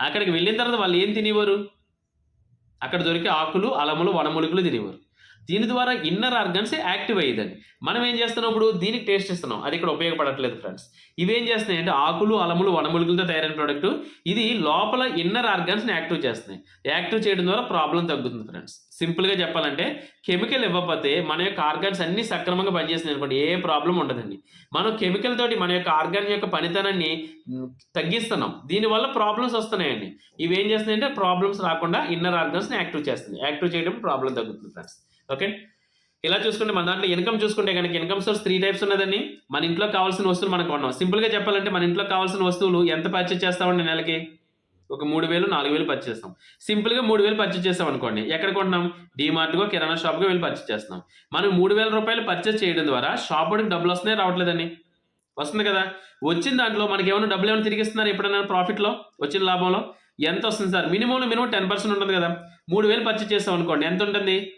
అక్కడికి వెళ్ళిన తర్వాత వాళ్ళు ఏం తినేవారు? అక్కడ దొరికే ఆకులు అలములు వనమూలికలు తినేవారు. దీని ద్వారా ఇన్నర్ ఆర్గన్స్ యాక్టివ్ అయ్యేదండి. మనం ఏం చేస్తున్నాం ఇప్పుడు? దీనికి టేస్ట్ ఇస్తున్నాం. అది ఇక్కడ ఉపయోగపడట్లేదు ఫ్రెండ్స్ ఇవేం చేస్తున్నాయి అంటే ఆకులు అలములు వనమూలికలతో తయారైన ప్రోడక్ట్ ఇది లోపల ఇన్నర్ ఆర్గన్స్ని యాక్టివ్ చేస్తున్నాయి. యాక్టివ్ చేయడం ద్వారా ప్రాబ్లం తగ్గుతుంది ఫ్రెండ్స్ సింపుల్గా చెప్పాలంటే కెమికల్ ఇవ్వకపోతే మన యొక్క ఆర్గాన్స్ అన్ని సక్రమంగా పనిచేస్తున్నాయి అనుకోండి. ఏ ప్రాబ్లం ఉండదండి. మనం కెమికల్ తోటి మన యొక్క ఆర్గాన్ యొక్క పనితనాన్ని తగ్గిస్తున్నాం. దీనివల్ల ప్రాబ్లమ్స్ వస్తున్నాయండి. ఇవి ఏం చేస్తున్నాయంటే ప్రాబ్లమ్స్ రాకుండా ఇన్నర్ ఆర్గన్స్ని యాక్టివ్ చేస్తుంది యాక్టివ్ చేయడం ప్రాబ్లం తగ్గుతుంది ఫ్రెండ్స్ ఓకే? ఇలా చూసుకుంటే మన దాంట్లో ఇన్కమ్ చూసుకుంటే కనుక ఇన్కమ్ సోర్స్ త్రీ టైప్స్ ఉన్నదని మన ఇంట్లో కావాల్సిన వస్తువులు మనకు ఉన్నాం సింపుల్గా చెప్పాలంటే మన ఇంట్లో కావాల్సిన వస్తువులు ఎంత పర్చేజ్ చేస్తామండి నెలకి? ఒక మూడు వేలు నాలుగు వేలు పర్చేస్ చేస్తాం. సింపుల్గా మూడు వేలు పర్చేస్ చేస్తాం అనుకోండి. ఎక్కడ కొంటున్నాం? డీమార్ట్గా కిరాణా షాప్గా వెళ్ళి పర్చేస్ చేస్తాం మనం మూడు వేల రూపాయలు పర్చేస్ చేయడం ద్వారా షాప్ వాడికి డబ్బులు వస్తున్నాయి రావట్లేదని వస్తుంది కదా. వచ్చిన దాంట్లో మనకి ఏమైనా డబ్బులు ఏమైనా తిరిగిస్తున్నారు ఎప్పుడైనా ప్రాఫిట్లో వచ్చిన లాభంలో? ఎంత వస్తుంది సార్? మినిమంలో మినిమం టెన్ పర్సెంట్ ఉంటుంది కదా. మూడు వేలు పర్చేస్ చేస్తాం అనుకోండి. ఎంత ఉంటుంది?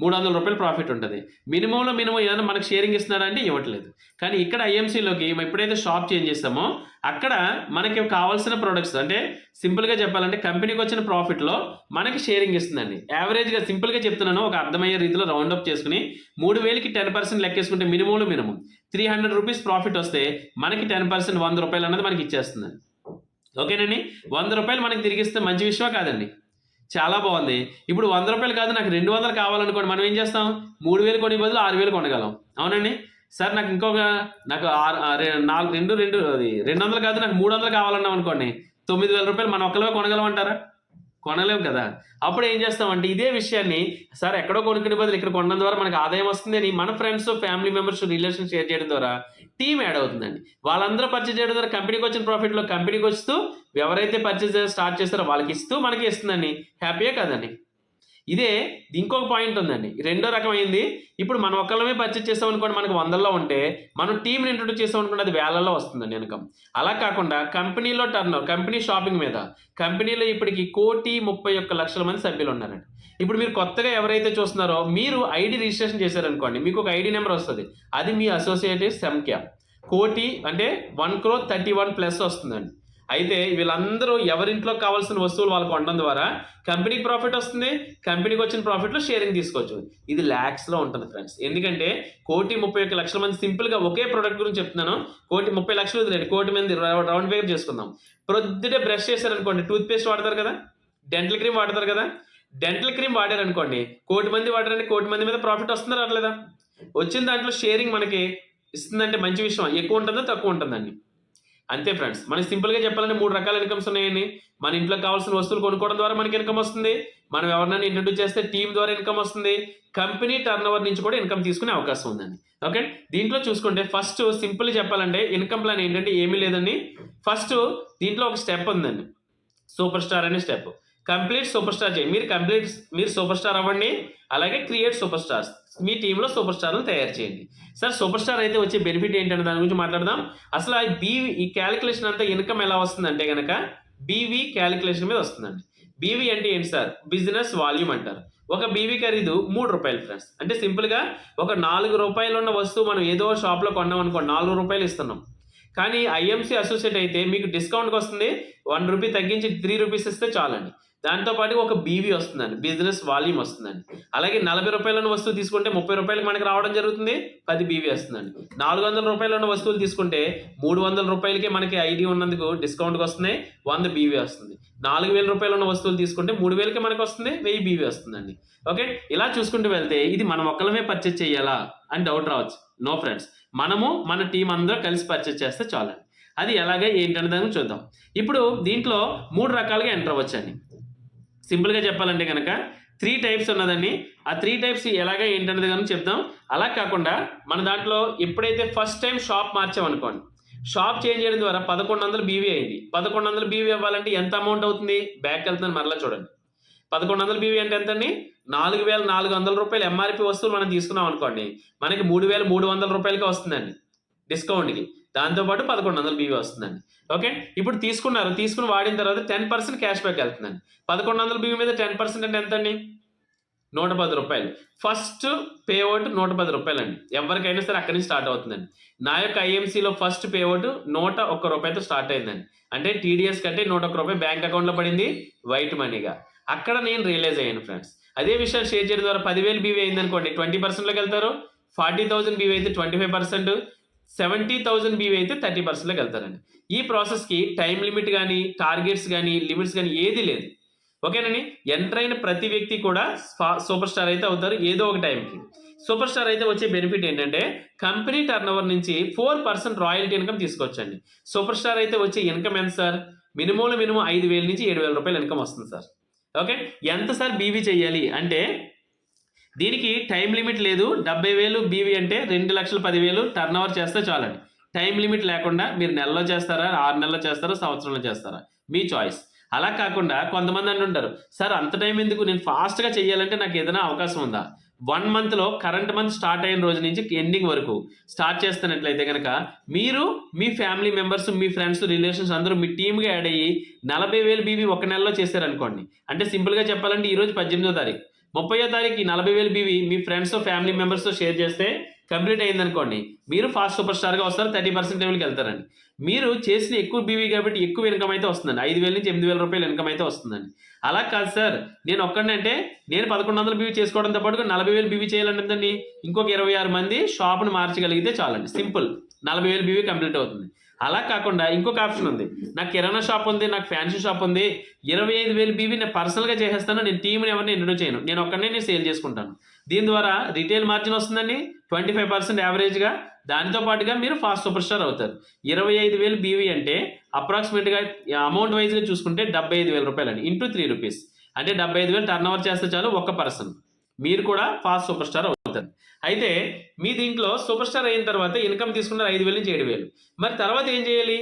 మూడు వందల రూపాయలు ప్రాఫిట్ ఉంటుంది. మినిమంలో మినిమం ఏదైనా మనకు షేరింగ్ ఇస్తున్నారంటే ఇవ్వట్లేదు. కానీ ఇక్కడ ఐఎంసీలోకి ఎప్పుడైతే షాప్ చేంజ్ చేస్తామో అక్కడ మనకి కావాల్సిన ప్రొడక్ట్స్ అంటే సింపుల్గా చెప్పాలంటే కంపెనీకి వచ్చిన ప్రాఫిట్లో మనకి షేరింగ్ ఇస్తుందండి. యావరేజ్గా సింపుల్గా చెప్తున్నాను ఒక అర్థమయ్యే రీతిలో రౌండ్ అప్ చేసుకుని మూడు వేలకి టెన్ పర్సెంట్ లెక్కేసుకుంటే మినిమంలో minimum. Three hundred rupees profit వస్తే మనకి టెన్ పర్సెంట్ వంద రూపాయలు అన్నది మనకి ఇచ్చేస్తుందండి. ఓకేనండి? వంద రూపాయలు మనకి తిరిగిస్తే మంచి విషయమా కాదండి. చాలా బాగుంది. ఇప్పుడు వంద రూపాయలు కాదు నాకు రెండు వందలు కావాలనుకోండి మనం ఏం చేస్తాం? మూడు వేలు కొనే బదులు ఆరు వేలు కొనగలం. అవునండి? సార్ నాకు ఇంకొక నాకు ఆరు నాలుగు రెండు రెండు అది రెండు వందలు కాదు నాకు మూడు వందలు కావాలన్నాం అనుకోండి తొమ్మిది వేల రూపాయలు మనం ఒక్కలవే కొనగలం అంటారా? కొనలేము కదా. అప్పుడు ఏం చేస్తామంటే ఇదే విషయాన్ని సార్ ఎక్కడో కొనుక్కునే బదులు ఇక్కడ కొనడం ద్వారా మనకు ఆదాయం వస్తుంది అని మన friends family members relation share చేయడం ద్వారా టీం యాడ్ అవుతుందండి. వాళ్ళందరూ పర్చేజ్ చేయడం ద్వారా కంపెనీకి వచ్చిన ప్రాఫిట్లో కంపెనీకి వస్తూ ఎవరైతే పర్చేజ్ స్టార్ట్ చేస్తారో వాళ్ళకి ఇస్తూ మనకి ఇస్తుందండి. హ్యాపీయే కదండి. ఇదే ఇంకొక పాయింట్ ఉందండి. రెండో రకమైంది ఇప్పుడు మనం ఒక్కళ్ళమే పర్చేజ్ చేస్తాం అనుకోండి మనకు వందల్లో ఉంటే మనం టీంని ఇంట్రొడ్యూస్ చేస్తాం అనుకోండి అది వేలల్లో వస్తుందండి వెనుక. అలా కాకుండా కంపెనీలో టర్న్ కంపెనీ షాపింగ్ మీద కంపెనీలో ఇప్పటికి కోటి ముప్పై ఒక్క లక్షల మంది సభ్యులు ఉన్నారండి. ఇప్పుడు మీరు కొత్తగా ఎవరైతే చూస్తున్నారో మీరు ఐడి రిజిస్ట్రేషన్ చేశారనుకోండి మీకు ఒక ఐడి నెంబర్ వస్తుంది. అది మీ అసోసియేటివ్ సంఖ్య. కోటి అంటే one crore thirty one plus వస్తుందండి. అయితే వీళ్ళందరూ ఎవరింట్లో కావాల్సిన వస్తువులు వాళ్ళు కొనడం ద్వారా కంపెనీకి ప్రాఫిట్ వస్తుంది కంపెనీకి వచ్చిన ప్రాఫిట్లో షేరింగ్ తీసుకోవచ్చు. ఇది ల్యాక్స్లో ఉంటుంది ఫ్రెండ్స్. ఎందుకంటే కోటి ముప్పై ఒక్క లక్షల మంది సింపుల్గా ఒకే ప్రోడక్ట్ గురించి చెప్తున్నాను. కోటి ముప్పై లక్షలు వదిలేండి కోటి మంది రౌండ్ ఫిగర్ చేసుకుందాం. ప్రొద్దుటే బ్రష్ చేశారనుకోండి. టూత్పేస్ట్ వాడతారు కదా? డెంటల్ క్రీమ్ వాడతారు కదా? డెంటల్ క్రీమ్ వాడారనుకోండి. కోటి మంది వాడారంటే కోటి మంది మీద ప్రాఫిట్ వస్తుందా రావట్లేదా? వచ్చిన దాంట్లో షేరింగ్ మనకి ఇస్తుందంటే మంచి విషయం. ఎక్కువ ఉంటుందా? తక్కువ ఉంటుందండి. అంతే ఫ్రెండ్స్. మనకి సింపుల్గా చెప్పాలంటే మూడు రకాల ఇన్కమ్స్ ఉన్నాయండి. మన ఇంట్లో కావాల్సిన వస్తువులు కొనుక్కోవడం ద్వారా మనకి ఇన్కమ్ వస్తుంది. మనం ఎవరినైనా ఇంట్రడ్యూస్ చేస్తే టీం ద్వారా ఇన్కమ్ వస్తుంది. కంపెనీ టర్న్ ఓవర్ నుంచి కూడా ఇన్కమ్ తీసుకునే అవకాశం ఉందండి. ఓకే? దీంట్లో చూసుకుంటే ఫస్ట్ సింపుల్ చెప్పాలంటే ఇన్కమ్ ప్లాన్ ఏంటంటే ఏమీ లేదండి. ఫస్ట్ దీంట్లో ఒక స్టెప్ ఉందండి. సూపర్ స్టార్ అనే స్టెప్. కంప్లీట్ సూపర్ స్టార్ చేయండి మీరు కంప్లీట్ మీరు సూపర్ స్టార్ అవ్వండి. అలాగే క్రియేట్ సూపర్ స్టార్స్ మీ టీంలో సూపర్ స్టార్లను తయారు చేయండి. సార్ సూపర్ స్టార్ అయితే వచ్చే బెనిఫిట్ ఏంటంటే దాని గురించి మాట్లాడదాం. అసలు ఆ బీవీ ఈ క్యాలిక్యులేషన్ అంతా ఇన్కమ్ ఎలా వస్తుందంటే కనుక బీవీ క్యాలిక్యులేషన్ మీద వస్తుందండి. బీవీ అంటే ఏంటి సార్ బిజినెస్ వాల్యూమ్ అంటారు. ఒక బీవీ ఖరీదు మూడు రూపాయలు ఫ్రెండ్స్ అంటే సింపుల్గా ఒక నాలుగు రూపాయలు ఉన్న వస్తువు మనం ఏదో షాప్లో కొన్నాం అనుకో నాలుగు రూపాయలు ఇస్తున్నాం. కానీ ఐఎంసీ అసోసియేట్ అయితే మీకు డిస్కౌంట్కి వస్తుంది. వన్ రూపీ తగ్గించి త్రీ రూపీస్ ఇస్తే చాలండి. దాంతోపాటు ఒక బీవీ వస్తుందండి. బిజినెస్ వాల్యూమ్ వస్తుందండి. అలాగే నలభై రూపాయలను ఉన్న వస్తువు తీసుకుంటే ముప్పై రూపాయలకి మనకి రావడం జరుగుతుంది. పది బీవీ వస్తుందండి. నాలుగు వందల రూపాయలు ఉన్న వస్తువులు తీసుకుంటే మూడు వందల రూపాయలకే మనకి ఐడి ఉన్నందుకు డిస్కౌంట్కి వస్తున్నాయి. వంద బీవీ వస్తుంది. నాలుగు వేల రూపాయలు ఉన్న వస్తువులు తీసుకుంటే మూడు వేలకి మనకి వస్తుంది. వెయ్యి బీవీ వస్తుందండి. ఓకే? ఇలా చూసుకుంటూ వెళ్తే ఇది మనం ఒక్కలమే పర్చేజ్ చేయాలా అని డౌట్ రావచ్చు. నో ఫ్రెండ్స్ మనము మన టీం అందరూ కలిసి పర్చేజ్ చేస్తే చాలండి. అది ఎలాగే ఏంటనే దాన్ని చూద్దాం. ఇప్పుడు దీంట్లో మూడు రకాలుగా ఎంటర్ అవ్వచ్చండి. సింపుల్గా చెప్పాలంటే కనుక త్రీ టైప్స్ ఉన్నదండి. ఆ త్రీ టైప్స్ ఎలాగ ఏంటనేది కానీ చెప్దాం. అలా కాకుండా మన దాంట్లో ఎప్పుడైతే ఫస్ట్ టైం షాప్ మార్చామనుకోండి షాప్ చేంజ్ చేయడం ద్వారా పదకొండు వందలు బీవీ అయింది. పదకొండు వందలు బీవీ అవ్వాలంటే ఎంత అమౌంట్ అవుతుంది? బ్యాక్ వెళ్తుంది మరలా చూడండి. పదకొండు వందల బీవీ అంటే ఎంతండి? నాలుగు వేల నాలుగు వందల రూపాయలు ఎంఆర్పి వస్తువులు మనం తీసుకున్నాం అనుకోండి మనకి మూడు వేల మూడు వందల రూపాయలకి వస్తుందండి. డిస్కౌంట్కి దాంతోపాటు పదకొండు వందల బీవీ వస్తుందండి. ఓకే? ఇప్పుడు తీసుకున్నారు. తీసుకుని వాడిన తర్వాత టెన్ పర్సెంట్ క్యాష్ బ్యాక్ వెళ్తుందండి. పదకొండు వందల బీవీ మీద టెన్ పర్సెంట్ అంటే ఎంత అండి నూట పది రూపాయలు. ఫస్ట్ పే అవుట్ నూట పది రూపాయలు అండి ఎవరికైనా సరే అక్కడి నుంచి స్టార్ట్ అవుతుందండి. నా యొక్క ఐఎంసీలో ఫస్ట్ పే అవుట్ నూట ఒక్క రూపాయతో స్టార్ట్ అయిందండి. అంటే టీడీఎస్ కంటే నూట ఒక్క రూపాయి బ్యాంక్ అకౌంట్లో పడింది వైట్ మనీగా. అక్కడ నేను రియలైజ్ అయ్యాను ఫ్రెండ్స్ అదే విషయాలు షేర్ చేయడం ద్వారా పదివేలు బీవీ అయింది అనుకోండి ట్వంటీ పర్సెంట్లోకి వెళ్తారు. ఫార్టీ థౌసండ్ బీవీ అయితే twenty five percent seventy thousand BV అయితే థర్టీ పర్సెంట్లోకి వెళ్తారండి. ఈ ప్రాసెస్కి టైం లిమిట్ కానీ టార్గెట్స్ కానీ లిమిట్స్ కానీ ఏది లేదు. ఓకేనండి? ఎంటర్ అయిన ప్రతి వ్యక్తి కూడా సూపర్ స్టార్ అయితే అవుతారు ఏదో ఒక టైంకి సూపర్ స్టార్ అయితే వచ్చే బెనిఫిట్ ఏంటంటే కంపెనీ టర్న్ ఓవర్ నుంచి ఫోర్ పర్సెంట్ రాయల్టీ ఇన్కమ్ తీసుకోవచ్చండి. సూపర్ స్టార్ అయితే వచ్చే ఇన్కమ్ ఎంత సార్? మినిమం మినిమం ఐదు వేల నుంచి ఏడు వేల రూపాయలు ఇన్కమ్ వస్తుంది సార్. ఓకే? ఎంత సార్ బీవీ చేయాలి అంటే దీనికి టైం లిమిట్ లేదు. డెబ్బై వేలు బీవీ అంటే రెండు లక్షల పదివేలు టర్న్ ఓవర్ చేస్తే చాలండి. టైం లిమిట్ లేకుండా మీరు నెలలో చేస్తారా? ఆరు నెలల్లో చేస్తారా? సంవత్సరంలో చేస్తారా? మీ చాయిస్. అలా కాకుండా కొంతమంది అంటుంటారు సార్ అంత టైం ఎందుకు? నేను ఫాస్ట్గా చేయాలంటే నాకు ఏదైనా అవకాశం ఉందా? వన్ మంత్లో కరెంట్ మంత్ స్టార్ట్ అయిన రోజు నుంచి ఎండింగ్ వరకు స్టార్ట్ చేస్తున్నట్లయితే కనుక మీరు మీ ఫ్యామిలీ మెంబర్స్ మీ ఫ్రెండ్స్ రిలేషన్స్ అందరూ మీ టీమ్గా యాడ్ అయ్యి నలభై వేలు బీబీ ఒక నెలలో చేశారనుకోండి. అంటే సింపుల్గా చెప్పాలంటే ఈరోజు పద్దెనిమిదో తారీఖు. ముప్పయో తారీఖు నలభై వేలు బీవీ మీ ఫ్రెండ్స్ ఫ్యామిలీ మెంబర్స్తో షేర్ చేస్తే కంప్లీట్ అయిందనుకోండి. మీరు ఫాస్ట్ సూపర్ స్టార్గా వస్తారు థర్టీ పర్సెంట్ లెవెల్కి వెళ్తారండి. మీరు చేసిన ఎక్కువ బీవీ కాబట్టి ఎక్కువ ఇన్కమ్ అయితే వస్తుందండి. ఐదు వేల నుంచి ఎనిమిది వేల రూపాయలు ఇన్కమ్ అయితే వస్తుందండి. అలా కాదు సార్ నేను ఒక్కడిని అంటే నేను పదకొండు వందల బీవీ చేసుకోవడంతో పాటు నలభై వేలు బీవీ చేయాలంటుందండి ఇంకొక ఇరవై ఆరు మంది షాప్ను మార్చగలిగితే చాలండి. సింపుల్ నలభై వేలు బీవీ కంప్లీట్ అవుతుంది. అలా కాకుండా ఇంకొక ఆప్షన్ ఉంది. నాకు కిరాణా షాప్ ఉంది నాకు ఫ్యాన్సీ షాప్ ఉంది. ఇరవై ఐదు వేలు బీవీ నేను పర్సనల్గా చేసేస్తాను నేను టీంని ఎవరిని ఇంట్రడ్యూస్ చేయను. నేను ఒక్కనే నేను సేల్ చేసుకుంటాను. దీని ద్వారా రిటైల్ మార్జిన్ వస్తుందండి ట్వంటీ ఫైవ్ పర్సెంట్ యావరేజ్గా. దానితో పాటుగా మీరు ఫాస్ట్ సూపర్ స్టార్ అవుతారు. ఇరవై ఐదు వేలు బీవీ అంటే అప్రాక్సిమేట్గా అమౌంట్ వైజ్గా చూసుకుంటే డెబ్బై ఐదు వేల రూపాయలు అండి ఇంటూ త్రీ రూపీస్. అంటే డెబ్బై ఐదు వేలు టర్న్ ఓవర్ చేస్తే చాలు ఒక్క పర్సన్. మీరు కూడా ఫాస్ట్ సూపర్ స్టార్ అవుతారు. అయితే మీ దీంట్లో సూపర్ స్టార్ అయిన తర్వాత ఇన్కమ్ తీసుకున్నారు ఐదు వేలు నుంచి ఏడు వేలు. మరి తర్వాత ఏం చేయాలి?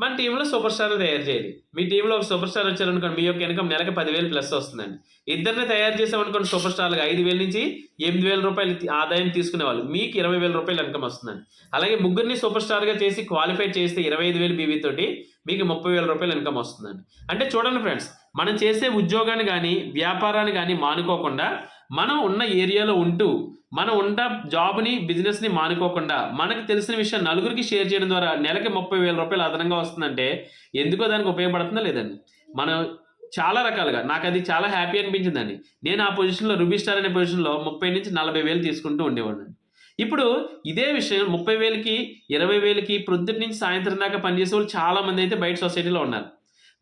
మన టీంలో సూపర్ స్టార్ తయారు చేయాలి. మీ టీంలో ఒక సూపర్ స్టార్ వచ్చారనుకోండి మీ యొక్క ఇన్కమ్ నెలకి పదివేలు ప్లస్ వస్తుందండి. ఇద్దరిని తయారు చేసామనుకోండి సూపర్ స్టార్లుగా ఐదు వేల నుంచి ఎనిమిది వేల రూపాయలు ఆదాయం తీసుకునే వాళ్ళు మీకు ఇరవై వేల రూపాయలు ఇన్కమ్ వస్తుందండి. అలాగే ముగ్గురిని సూపర్ స్టార్గా చేసి క్వాలిఫై చేస్తే ఇరవై ఐదు వేలు బీవీ తోటి మీకు ముప్పై వేల రూపాయలు ఇన్కమ్ వస్తుందండి. అంటే చూడండి ఫ్రెండ్స్ మనం చేసే ఉద్యోగాన్ని కానీ వ్యాపారాన్ని కానీ మానుకోకుండా మనం ఉన్న ఏరియాలో ఉంటూ మనం ఉన్న జాబ్ని బిజినెస్ని మానుకోకుండా మనకు తెలిసిన విషయం నలుగురికి షేర్ చేయడం ద్వారా నెలకి ముప్పై వేల రూపాయలు అదనంగా వస్తుందంటే ఎందుకో దానికి ఉపయోగపడుతుందా లేదండి? మనం చాలా రకాలుగా నాకు అది చాలా హ్యాపీ అనిపించిందండి నేను ఆ పొజిషన్లో రూబీ స్టార్ అనే పొజిషన్లో ముప్పై నుంచి నలభై వేలు తీసుకుంటూ ఉండేవాడిని. ఇప్పుడు ఇదే విషయం ముప్పై వేలకి ఇరవై వేలకి ప్రొద్దుటి నుంచి సాయంత్రం దాకా పనిచేసే వాళ్ళు చాలామంది అయితే బయట సొసైటీలో ఉన్నారు.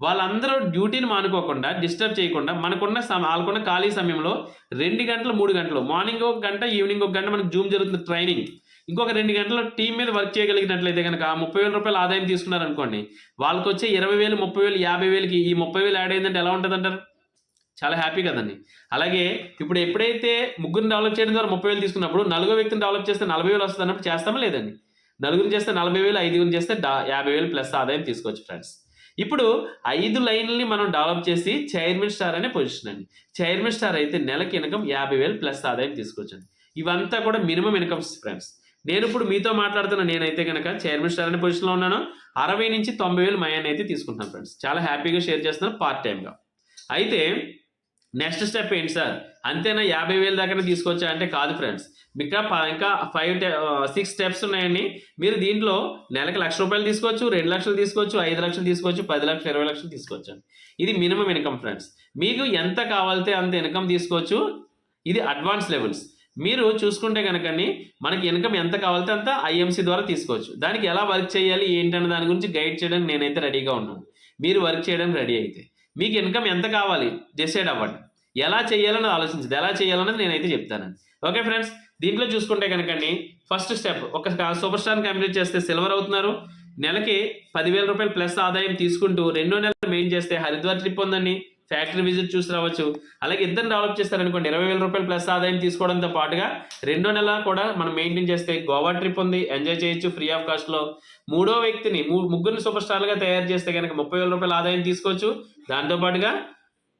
వాళ్ళందరూ డ్యూటీని మానుకోకుండా డిస్టర్బ్ చేయకుండా మనకున్న సమ వాళ్ళకున్న ఖాళీ సమయంలో రెండు గంటలు మూడు గంటలు మార్నింగ్ ఒక గంట ఈవినింగ్ ఒక గంట మనకు జూమ్ జరుగుతుంది ట్రైనింగ్. ఇంకొక రెండు గంటలు టీం మీద వర్క్ చేయగలిగినట్లయితే కనుక ముప్పై వేల రూపాయలు ఆదాయం తీసుకున్నారనుకోండి వాళ్ళకి వచ్చే ఇరవై వేలు ముప్పై వేలు యాభై వేలకి ఈ ముప్పై వేలు యాడ్ అయిందంటే ఎలా ఉంటుంది అంటారు చాలా హ్యాపీ కదండి. అలాగే ఇప్పుడు ఎప్పుడైతే ముగ్గురిని డెవలప్ చేయడం ద్వారా ముప్పై వేలు తీసుకున్నప్పుడు నలుగో వ్యక్తిని డెవలప్ చేస్తే నలభై వేలు వస్తుంది అన్నప్పుడు చేస్తామా లేదండి? నలుగురిని చేస్తే నలభై వేలు ఐదుగురిని చేస్తే యాభై వేలు ప్లస్ ఆదాయం తీసుకోవచ్చు ఫ్రెండ్స్. ఇప్పుడు ఐదు లైన్లని మనం డెవలప్ చేసి చైర్మన్ స్టార్ అనే పొజిషన్ అండి. చైర్మన్ స్టార్ అయితే నెలకి ఇన్కమ్ యాభై వేలు ప్లస్ ఆదాయం తీసుకొచ్చండి. ఇవంతా కూడా మినిమం ఇన్కమ్స్ ఫ్రెండ్స్. నేను ఇప్పుడు మీతో మాట్లాడుతున్న నేనైతే కనుక చైర్మన్ స్టార్ అనే పొజిషన్లో ఉన్నాను. అరవై నుంచి తొంభై వేలు మయాన్ని అయితే తీసుకుంటాను ఫ్రెండ్స్. చాలా హ్యాపీగా షేర్ చేస్తున్నాను పార్ట్ టైంగా అయితే నెక్స్ట్ స్టెప్ ఏంటి సార్ అంతేనా? యాభై వేలు దాకా తీసుకోవచ్చా అంటే కాదు ఫ్రెండ్స్ ఇంకా ఇంకా ఫైవ్ సిక్స్ స్టెప్స్ ఉన్నాయండి. మీరు దీంట్లో నెలకు లక్ష రూపాయలు తీసుకోవచ్చు రెండు లక్షలు తీసుకోవచ్చు ఐదు లక్షలు తీసుకోవచ్చు పది లక్షలు ఇరవై లక్షలు తీసుకోవచ్చు ఇది మినిమం ఇన్కమ్ ఫ్రెండ్స్ మీకు ఎంత కావాలితే అంత ఇన్కమ్ తీసుకోవచ్చు. ఇది అడ్వాన్స్ లెవెల్స్. మీరు చూసుకుంటే కనుకని మనకి ఇన్కమ్ ఎంత కావాలితే అంత ఐఎంసీ ద్వారా తీసుకోవచ్చు. దానికి ఎలా వర్క్ చేయాలి ఏంటనే దాని గురించి గైడ్ చేయడానికి నేనైతే రెడీగా ఉన్నాను. మీరు వర్క్ చేయడానికి రెడీ అయితే. మీకు ఇన్కమ్ ఎంత కావాలి? డిసైడ్ అవ్వండి. ఎలా చేయాలని ఆలోచించదు ఎలా చేయాలన్నది నేనైతే చెప్తానండి ఓకే ఫ్రెండ్స్ దీంట్లో చూసుకుంటే కనుకండి ఫస్ట్ స్టెప్ ఒక సూపర్ స్టార్ కంప్లీట్ చేస్తే సిల్వర్ అవుతున్నారు. నెలకి పదివేల రూపాయలు ప్లస్ ఆదాయం తీసుకుంటూ రెండో నెలలు మెయిన్ చేస్తే హరిద్వార్ ట్రిప్ ఉందండి. ఫ్యాక్టరీ విజిట్ చూసి రావచ్చు. అలాగే ఇద్దరు డెవలప్ చేస్తారనుకోండి ఇరవై వేల రూపాయలు ప్లస్ ఆదాయం తీసుకోవడంతో పాటుగా రెండో నెల కూడా మనం మెయింటైన్ చేస్తే గోవా ట్రిప్ ఉంది ఎంజాయ్ చేయొచ్చు ఫ్రీ ఆఫ్ కాస్ట్లో మూడో వ్యక్తిని ముగ్గురిని సూపర్ స్టార్లుగా తయారు చేస్తే కనుక ముప్పై వేల రూపాయల ఆదాయం తీసుకోవచ్చు. దాంతో పాటుగా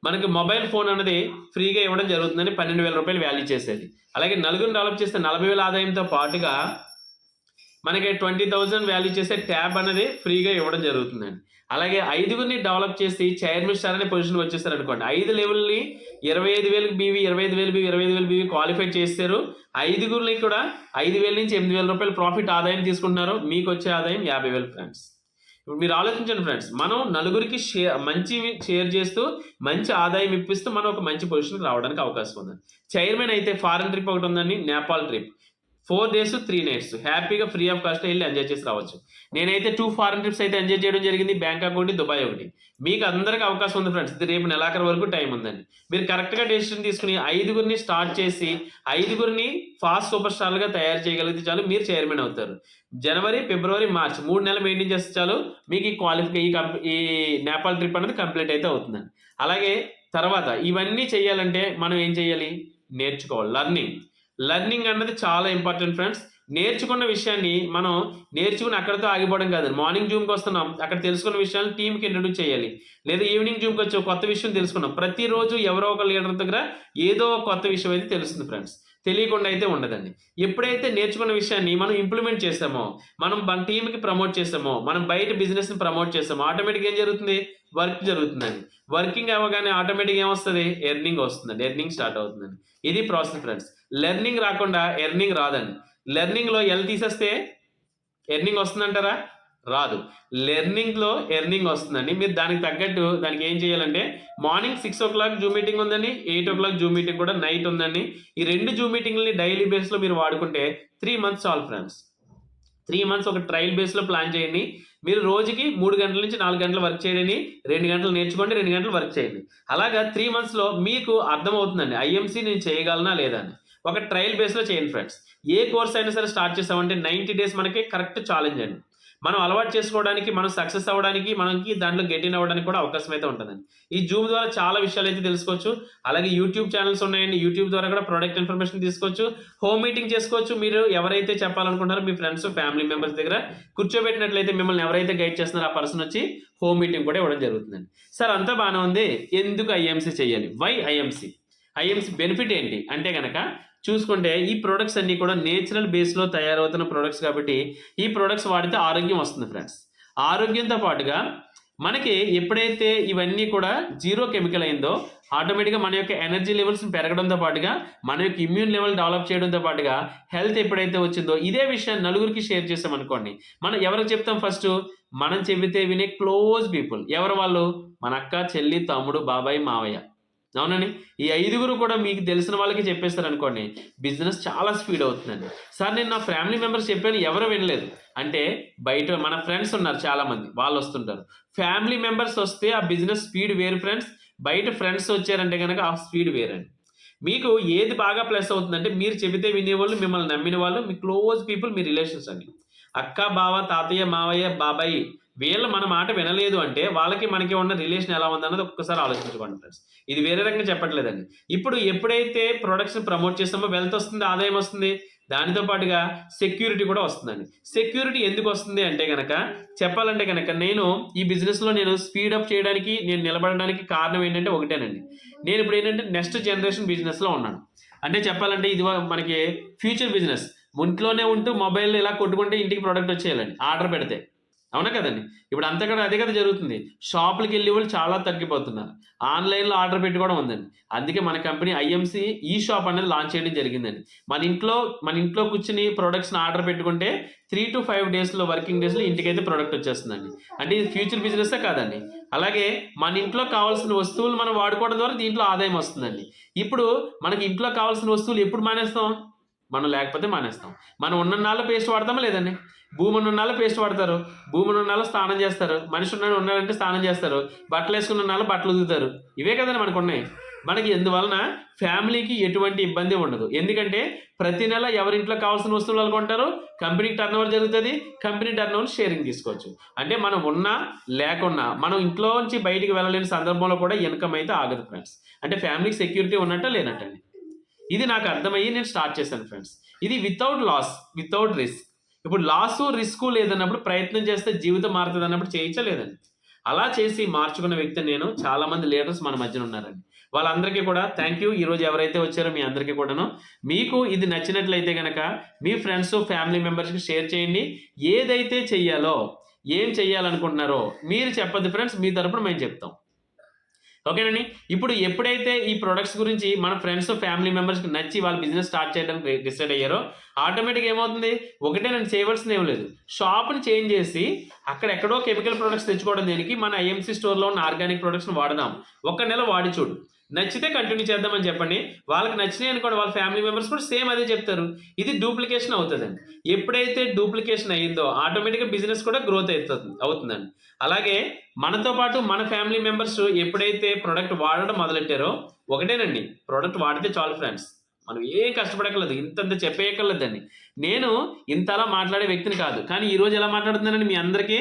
మనకి మొబైల్ ఫోన్ అనేది ఫ్రీగా ఇవ్వడం జరుగుతుందని పన్నెండు వేల రూపాయలు వాల్యూ చేసేది. అలాగే నలుగురిని డెవలప్ చేస్తే నలభై వేల ఆదాయంతో పాటుగా మనకి ట్వంటీ థౌజండ్ వాల్యూ చేసే ట్యాబ్ అనేది ఫ్రీగా ఇవ్వడం జరుగుతుందండి. అలాగే ఐదుగురిని డెవలప్ చేసి చైర్మన్ స్టార్ అనే పొజిషన్ వచ్చేసారు అనుకోండి. ఐదు లెవెల్ని ఇరవై ఐదు వేలకు బీవీ ఇరవై ఐదు వేలు బీవీ ఇరవై ఐదు వేలు బీవీ క్వాలిఫై చేస్తారు ఐదుగురిని కూడా ఐదు వేల నుంచి ఎనిమిది వేల రూపాయలు ప్రాఫిట్ ఆదాయం తీసుకుంటున్నారు. మీకు వచ్చే ఆదాయం యాభై వేలు ఫ్రెండ్స్ ఇప్పుడు మీరు ఆలోచించండి ఫ్రెండ్స్ మనం నలుగురికి షేర్ మంచి షేర్ చేస్తూ మంచి ఆదాయం ఇప్పిస్తూ మనం ఒక మంచి పొజిషన్కి రావడానికి అవకాశం ఉంది. చైర్మన్ అయితే ఫారెన్ ట్రిప్ ఒకటి ఉందండి Nepal trip four days three nights. హ్యాపీగా ఫ్రీ ఆఫ్ కాస్ట్ వెళ్ళి ఎంజాయ్ చేసి రావచ్చు. నేనైతే టూ ఫారెన్ ట్రిప్స్ అయితే ఎంజాయ్ చేయడం జరిగింది. బ్యాంకాక్ ఒకటి దుబాయ్ ఒకటి. మీకు అందరికీ అవకాశం ఉంది ఫ్రెండ్స్. ఇది రేపు నెలాఖరు వరకు టైం ఉందండి. మీరు కరెక్ట్గా డెసిషన్ తీసుకుని ఐదుగురిని స్టార్ట్ చేసి ఐదుగురిని ఫాస్ట్ సూపర్ స్టార్లుగా తయారు చేయగలిగితే చాలు మీరు చైర్మన్ అవుతారు. జనవరి ఫిబ్రవరి మార్చ్ మూడు నెలలు మెయింటైన్ చేస్తే చాలు మీకు ఈ క్వాలిఫికే ఈ ఈ నేపాల్ ట్రిప్ అనేది కంప్లీట్ అయితే అవుతుందండి. అలాగే తర్వాత ఇవన్నీ చేయాలంటే మనం ఏం చేయాలి? నేర్చుకోవాలి. లర్నింగ్. లర్నింగ్ అన్నది చాలా ఇంపార్టెంట్ ఫ్రెండ్స్ నేర్చుకున్న విషయాన్ని మనం నేర్చుకుని అక్కడితో ఆగిపోవడం కాదు. మార్నింగ్ జూమ్కి వస్తున్నాం. అక్కడ తెలుసుకున్న విషయాన్ని టీంకి ఇంట్రడ్యూస్ చేయాలి. లేదా ఈవినింగ్ జూమ్కి వచ్చి కొత్త విషయం తెలుసుకున్నాం. ప్రతిరోజు ఎవరో ఒక లీడర్ దగ్గర ఏదో కొత్త విషయం అయితే తెలుస్తుంది ఫ్రెండ్స్ తెలియకుండా అయితే ఉండదండి. ఎప్పుడైతే నేర్చుకున్న విషయాన్ని మనం ఇంప్లిమెంట్ చేస్తామో మనం మన టీంకి ప్రమోట్ చేస్తామో మనం బయట బిజినెస్ని ప్రమోట్ చేస్తామో ఆటోమేటిక్గా ఏం జరుగుతుంది? వర్క్ జరుగుతుందండి. వర్కింగ్ అవ్వగానే ఆటోమేటిక్ ఏమొస్తుంది? ఎర్నింగ్ వస్తుందండి. ఎర్నింగ్ స్టార్ట్ అవుతుందండి. ఇది ప్రాసెస్ ఫ్రెండ్స్ లెర్నింగ్ రాకుండా ఎర్నింగ్ రాదండి. లెర్నింగ్లో ఎల్ తీసేస్తే ఎర్నింగ్ వస్తుందంటారా? రాదు. లెర్నింగ్లో ఎర్నింగ్ వస్తుందండి. మీరు దానికి తగ్గట్టు దానికి ఏం చేయాలంటే morning six o'clock zoom meeting ఉందండి eight o'clock Zoom meeting కూడా నైట్ ఉందండి. ఈ రెండు జూమ్ మీటింగ్ని డైలీ బేస్లో మీరు వాడుకుంటే three months all friends. Three months ఒక ట్రయల్ బేస్లో ప్లాన్ చేయండి. మీరు రోజుకి మూడు గంటల నుంచి నాలుగు గంటలు వర్క్ చేయండి. రెండు గంటలు నేర్చుకోండి రెండు గంటలు వర్క్ చేయండి. అలాగా త్రీ మంత్స్లో మీకు అర్థమవుతుందండి. ఐఎంసీ నేను చేయగలనా లేదా అని. ఒక ట్రయల్ బేస్లో చేయండి ఫ్రెండ్స్. ఏ కోర్స్ అయినా సరే స్టార్ట్ చేసామంటే నైంటీ డేస్ మనకి కరెక్ట్ ఛాలెంజ్ అండి. మనం అలవాటు చేసుకోవడానికి మనం సక్సెస్ అవ్వడానికి మనకి దాంట్లో గెటిన్ ఇన్ అవ్వడానికి కూడా అవకాశం అయితే ఉంటుందండి. ఈ జూమ్ ద్వారా చాలా విషయాలు అయితే తెలుసుకోవచ్చు. అలాగే యూట్యూబ్ ఛానల్స్ ఉన్నాయండి. యూట్యూబ్ ద్వారా కూడా ప్రొడక్ట్ ఇన్ఫర్మేషన్ తీసుకోవచ్చు. హోమ్ మీటింగ్ చేసుకోవచ్చు. మీరు ఎవరైతే చెప్పాలనుకుంటారో మీ ఫ్రెండ్స్ ఫ్యామిలీ మెంబర్స్ దగ్గర కూర్చోబెట్టినట్లయితే మిమ్మల్ని ఎవరైతే గైడ్ చేస్తున్నారో ఆ పర్సన్ వచ్చి హోమ్ మీటింగ్ కూడా ఇవ్వడం జరుగుతుందండి. సార్ అంతా బాగానే ఉంది. ఎందుకు ఐఎంసీ చేయాలి వై ఐఎంసీ ఐఎంసి బెనిఫిట్ ఏంటి? అంటే కనుక చూసుకుంటే ఈ ప్రొడక్ట్స్ అన్నీ కూడా నేచురల్ బేస్లో తయారవుతున్న ప్రొడక్ట్స్ కాబట్టి ఈ ప్రొడక్ట్స్ వాడితే ఆరోగ్యం వస్తుంది ఫ్రెండ్స్ ఆరోగ్యంతో పాటుగా మనకి ఎప్పుడైతే ఇవన్నీ కూడా జీరో కెమికల్ అయిందో ఆటోమేటిక్గా మన యొక్క ఎనర్జీ లెవెల్స్ పెరగడంతో పాటుగా మన యొక్క ఇమ్యూన్ లెవెల్ డెవలప్ చేయడంతో పాటుగా హెల్త్ ఎప్పుడైతే వచ్చిందో ఇదే విషయాన్ని నలుగురికి షేర్ చేసాం అనుకోండి. మనం ఎవరికి చెప్తాం ఫస్ట్ మనం చెబితే వినే క్లోజ్ పీపుల్ ఎవరు వాళ్ళు? మన అక్క చెల్లి తమ్ముడు బాబాయ్ మావయ్య. అవునండి. ఈ ఐదుగురు కూడా మీకు తెలిసిన వాళ్ళకి చెప్పేస్తారు అనుకోండి బిజినెస్ చాలా స్పీడ్ అవుతుందండి. సార్ నేను నా ఫ్యామిలీ మెంబర్స్ చెప్పాను ఎవరు వినలేదు. అంటే బయట మన ఫ్రెండ్స్ ఉన్నారు చాలామంది వాళ్ళు వస్తుంటారు. ఫ్యామిలీ మెంబర్స్ వస్తే ఆ బిజినెస్ స్పీడ్ వేరు ఫ్రెండ్స్ బయట ఫ్రెండ్స్ వచ్చారంటే కనుక ఆ స్పీడ్ వేరండి. మీకు ఏది బాగా ప్లస్ అవుతుందంటే మీరు చెబితే వినేవాళ్ళు మిమ్మల్ని నమ్మిన వాళ్ళు మీ క్లోజ్ పీపుల్ మీ రిలేషన్స్ అండి. అక్క బావ తాతయ్య మావయ్య బాబాయ్ వీళ్ళు మన మాట వినలేదు అంటే వాళ్ళకి మనకి ఉన్న రిలేషన్ ఎలా ఉందన్నది ఒక్కసారి ఆలోచించుకోండి ఫ్రెండ్స్ ఇది వేరే రకంగా చెప్పట్లేదండి. ఇప్పుడు ఎప్పుడైతే ప్రొడక్ట్స్ ప్రమోట్ చేస్తామో వెల్త్ వస్తుంది ఆదాయం వస్తుంది దానితో పాటుగా సెక్యూరిటీ కూడా వస్తుందండి. సెక్యూరిటీ ఎందుకు వస్తుంది అంటే కనుక చెప్పాలంటే కనుక నేను ఈ బిజినెస్లో నేను స్పీడప్ చేయడానికి నేను నిలబడడానికి కారణం ఏంటంటే ఒకటేనండి. నేను ఇప్పుడు ఏంటంటే నెక్స్ట్ జనరేషన్ బిజినెస్లో ఉన్నాను. అంటే చెప్పాలంటే ఇది మనకి ఫ్యూచర్ బిజినెస్ ఇంట్లోనే ఉంటూ మొబైల్ ఇలా కొట్టుకుంటే ఇంటికి ప్రోడక్ట్ వచ్చేయాలండి. ఆర్డర్ పెడితే. అవునా కదండి? ఇప్పుడు అంతా కూడా అదే కదా జరుగుతుంది. షాపులకి వెళ్ళే వాళ్ళు చాలా తగ్గిపోతున్నారు. ఆన్లైన్లో ఆర్డర్ పెట్టుకోవడం ఉందండి. అందుకే మన కంపెనీ ఐఎంసి ఈ షాప్ అనేది లాంచ్ చేయడం జరిగిందండి. మన ఇంట్లో మన ఇంట్లో కూర్చుని ప్రొడక్ట్స్ని ఆర్డర్ పెట్టుకుంటే త్రీ టు ఫైవ్ డేస్లో వర్కింగ్ డేస్లో ఇంటికైతే ప్రోడక్ట్ వచ్చేస్తుందండి. అంటే ఇది ఫ్యూచర్ బిజినెస్సే కాదండి. అలాగే మన ఇంట్లో కావాల్సిన వస్తువులు మనం వాడుకోవడం ద్వారా దీంట్లో ఆదాయం వస్తుందండి. ఇప్పుడు మనకి ఇంట్లో కావాల్సిన వస్తువులు ఎప్పుడు మానేస్తాం? మనం లేకపోతే మానేస్తాం. మనం ఉన్న నాళ్ళ పేస్ట్ వాడతామా లేదండి? భూమి ఉన్న నాళ్ళు పేస్ట్ వాడతారు. భూమి ఉన్న స్నానం చేస్తారు. మనిషి ఉన్న ఉన్నాడంటే స్నానం చేస్తారు. బట్టలు వేసుకున్న నాళ్ళు బట్టలు ఉదుగుతారు ఇవే కదండి మనకు ఉన్నాయి మనకి ఎందువలన ఫ్యామిలీకి ఎటువంటి ఇబ్బంది ఉండదు. ఎందుకంటే ప్రతి నెల ఎవరింట్లో కావాల్సిన వస్తువులు అనుకుంటారు కొంటారు? టర్న్ ఓవర్ జరుగుతుంది. కంపెనీ టర్న్ ఓవర్ షేరింగ్ తీసుకోవచ్చు. అంటే మనం ఉన్నా లేకున్నా మనం ఇంట్లో నుంచి బయటికి వెళ్ళలేని సందర్భంలో కూడా ఇన్కమ్ అయితే ఆగదు ఫ్రెండ్స్ అంటే ఫ్యామిలీకి సెక్యూరిటీ ఉన్నట్ట లేనట్టండి. ఇది నాకు అర్థమయ్యి నేను స్టార్ట్ చేశాను ఫ్రెండ్స్ ఇది వితౌట్ లాస్ వితౌట్ రిస్క్ ఇప్పుడు లాస్ రిస్క్ లేదన్నప్పుడు ప్రయత్నం చేస్తే జీవితం మారుతుంది అన్నప్పుడు చేయించలేదండి. అలా చేసి మార్చుకున్న వ్యక్తి నేను చాలా మంది లీడర్స్ మన మధ్యన ఉన్నారండి. వాళ్ళందరికీ కూడా థ్యాంక్ యూ ఈరోజు ఎవరైతే వచ్చారో మీ అందరికీ కూడాను మీకు ఇది నచ్చినట్లయితే కనుక మీ ఫ్రెండ్స్ ఫ్యామిలీ మెంబర్స్కి షేర్ చేయండి. ఏదైతే చెయ్యాలో ఏం చెయ్యాలనుకుంటున్నారో మీరు చెప్పద్దు ఫ్రెండ్స్ మీ తరపున మేము చెప్తాం. ఓకేనండి? ఇప్పుడు ఎప్పుడైతే ఈ ప్రొడక్ట్స్ గురించి మన ఫ్రెండ్స్ ఫ్యామిలీ మెంబర్స్కి నచ్చి వాళ్ళ బిజినెస్ స్టార్ట్ చేయడానికి డిసైడ్ అయ్యారో ఆటోమేటిక్ ఏమవుతుంది? ఒకటే నేను చేయవలసింది ఏం లేదు. షాప్ని చేంజ్ చేసి అక్కడ ఎక్కడో కెమికల్ ప్రొడక్ట్స్ తెచ్చుకోవడం దేనికి మన ఐఎంసీ స్టోర్లో ఉన్న ఆర్గానిక్ ప్రొడక్ట్స్ని వాడదాం. ఒక్క నెల వాడి చూడు. నచ్చితే కంటిన్యూ చేద్దామని చెప్పండి. వాళ్ళకి నచ్చినాయి అనుకోండి వాళ్ళ ఫ్యామిలీ మెంబర్స్ కూడా సేమ్ అదే చెప్తారు. ఇది డూప్లికేషన్ అవుతుందండి. ఎప్పుడైతే డూప్లికేషన్ అయ్యిందో ఆటోమేటిక్గా బిజినెస్ కూడా గ్రోత్ అవుతుంది అవుతుందండి. అలాగే మనతో పాటు మన ఫ్యామిలీ మెంబర్స్ ఎప్పుడైతే ప్రోడక్ట్ వాడడం మొదలెట్టారో ఒకటేనండి ప్రోడక్ట్ వాడితే చాలు ఫ్రెండ్స్ మనం ఏం కష్టపడక్కర్లేదు ఇంతంత చెప్పేయక్కర్లేదండి. నేను ఇంతలా మాట్లాడే వ్యక్తిని కాదు కానీ ఈరోజు ఎలా మాట్లాడుతున్నానని మీ అందరికీ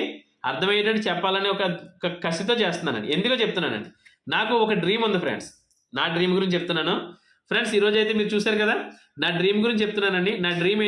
అర్థమయ్యేటట్టు చెప్పాలని ఒక ఒక కసితో చేస్తున్నానండి. ఎందుకో చెప్తున్నానండి. నాకు ఒక డ్రీమ్ ఉంది ఫ్రెండ్స్ నా డ్రీమ్ గురించి చెప్తున్నాను. ఫ్రెండ్స్ ఈరోజు అయితే మీరు చూశారు కదా? నా డ్రీమ్ గురించి చెప్తున్నానండి. నా డ్రీమ్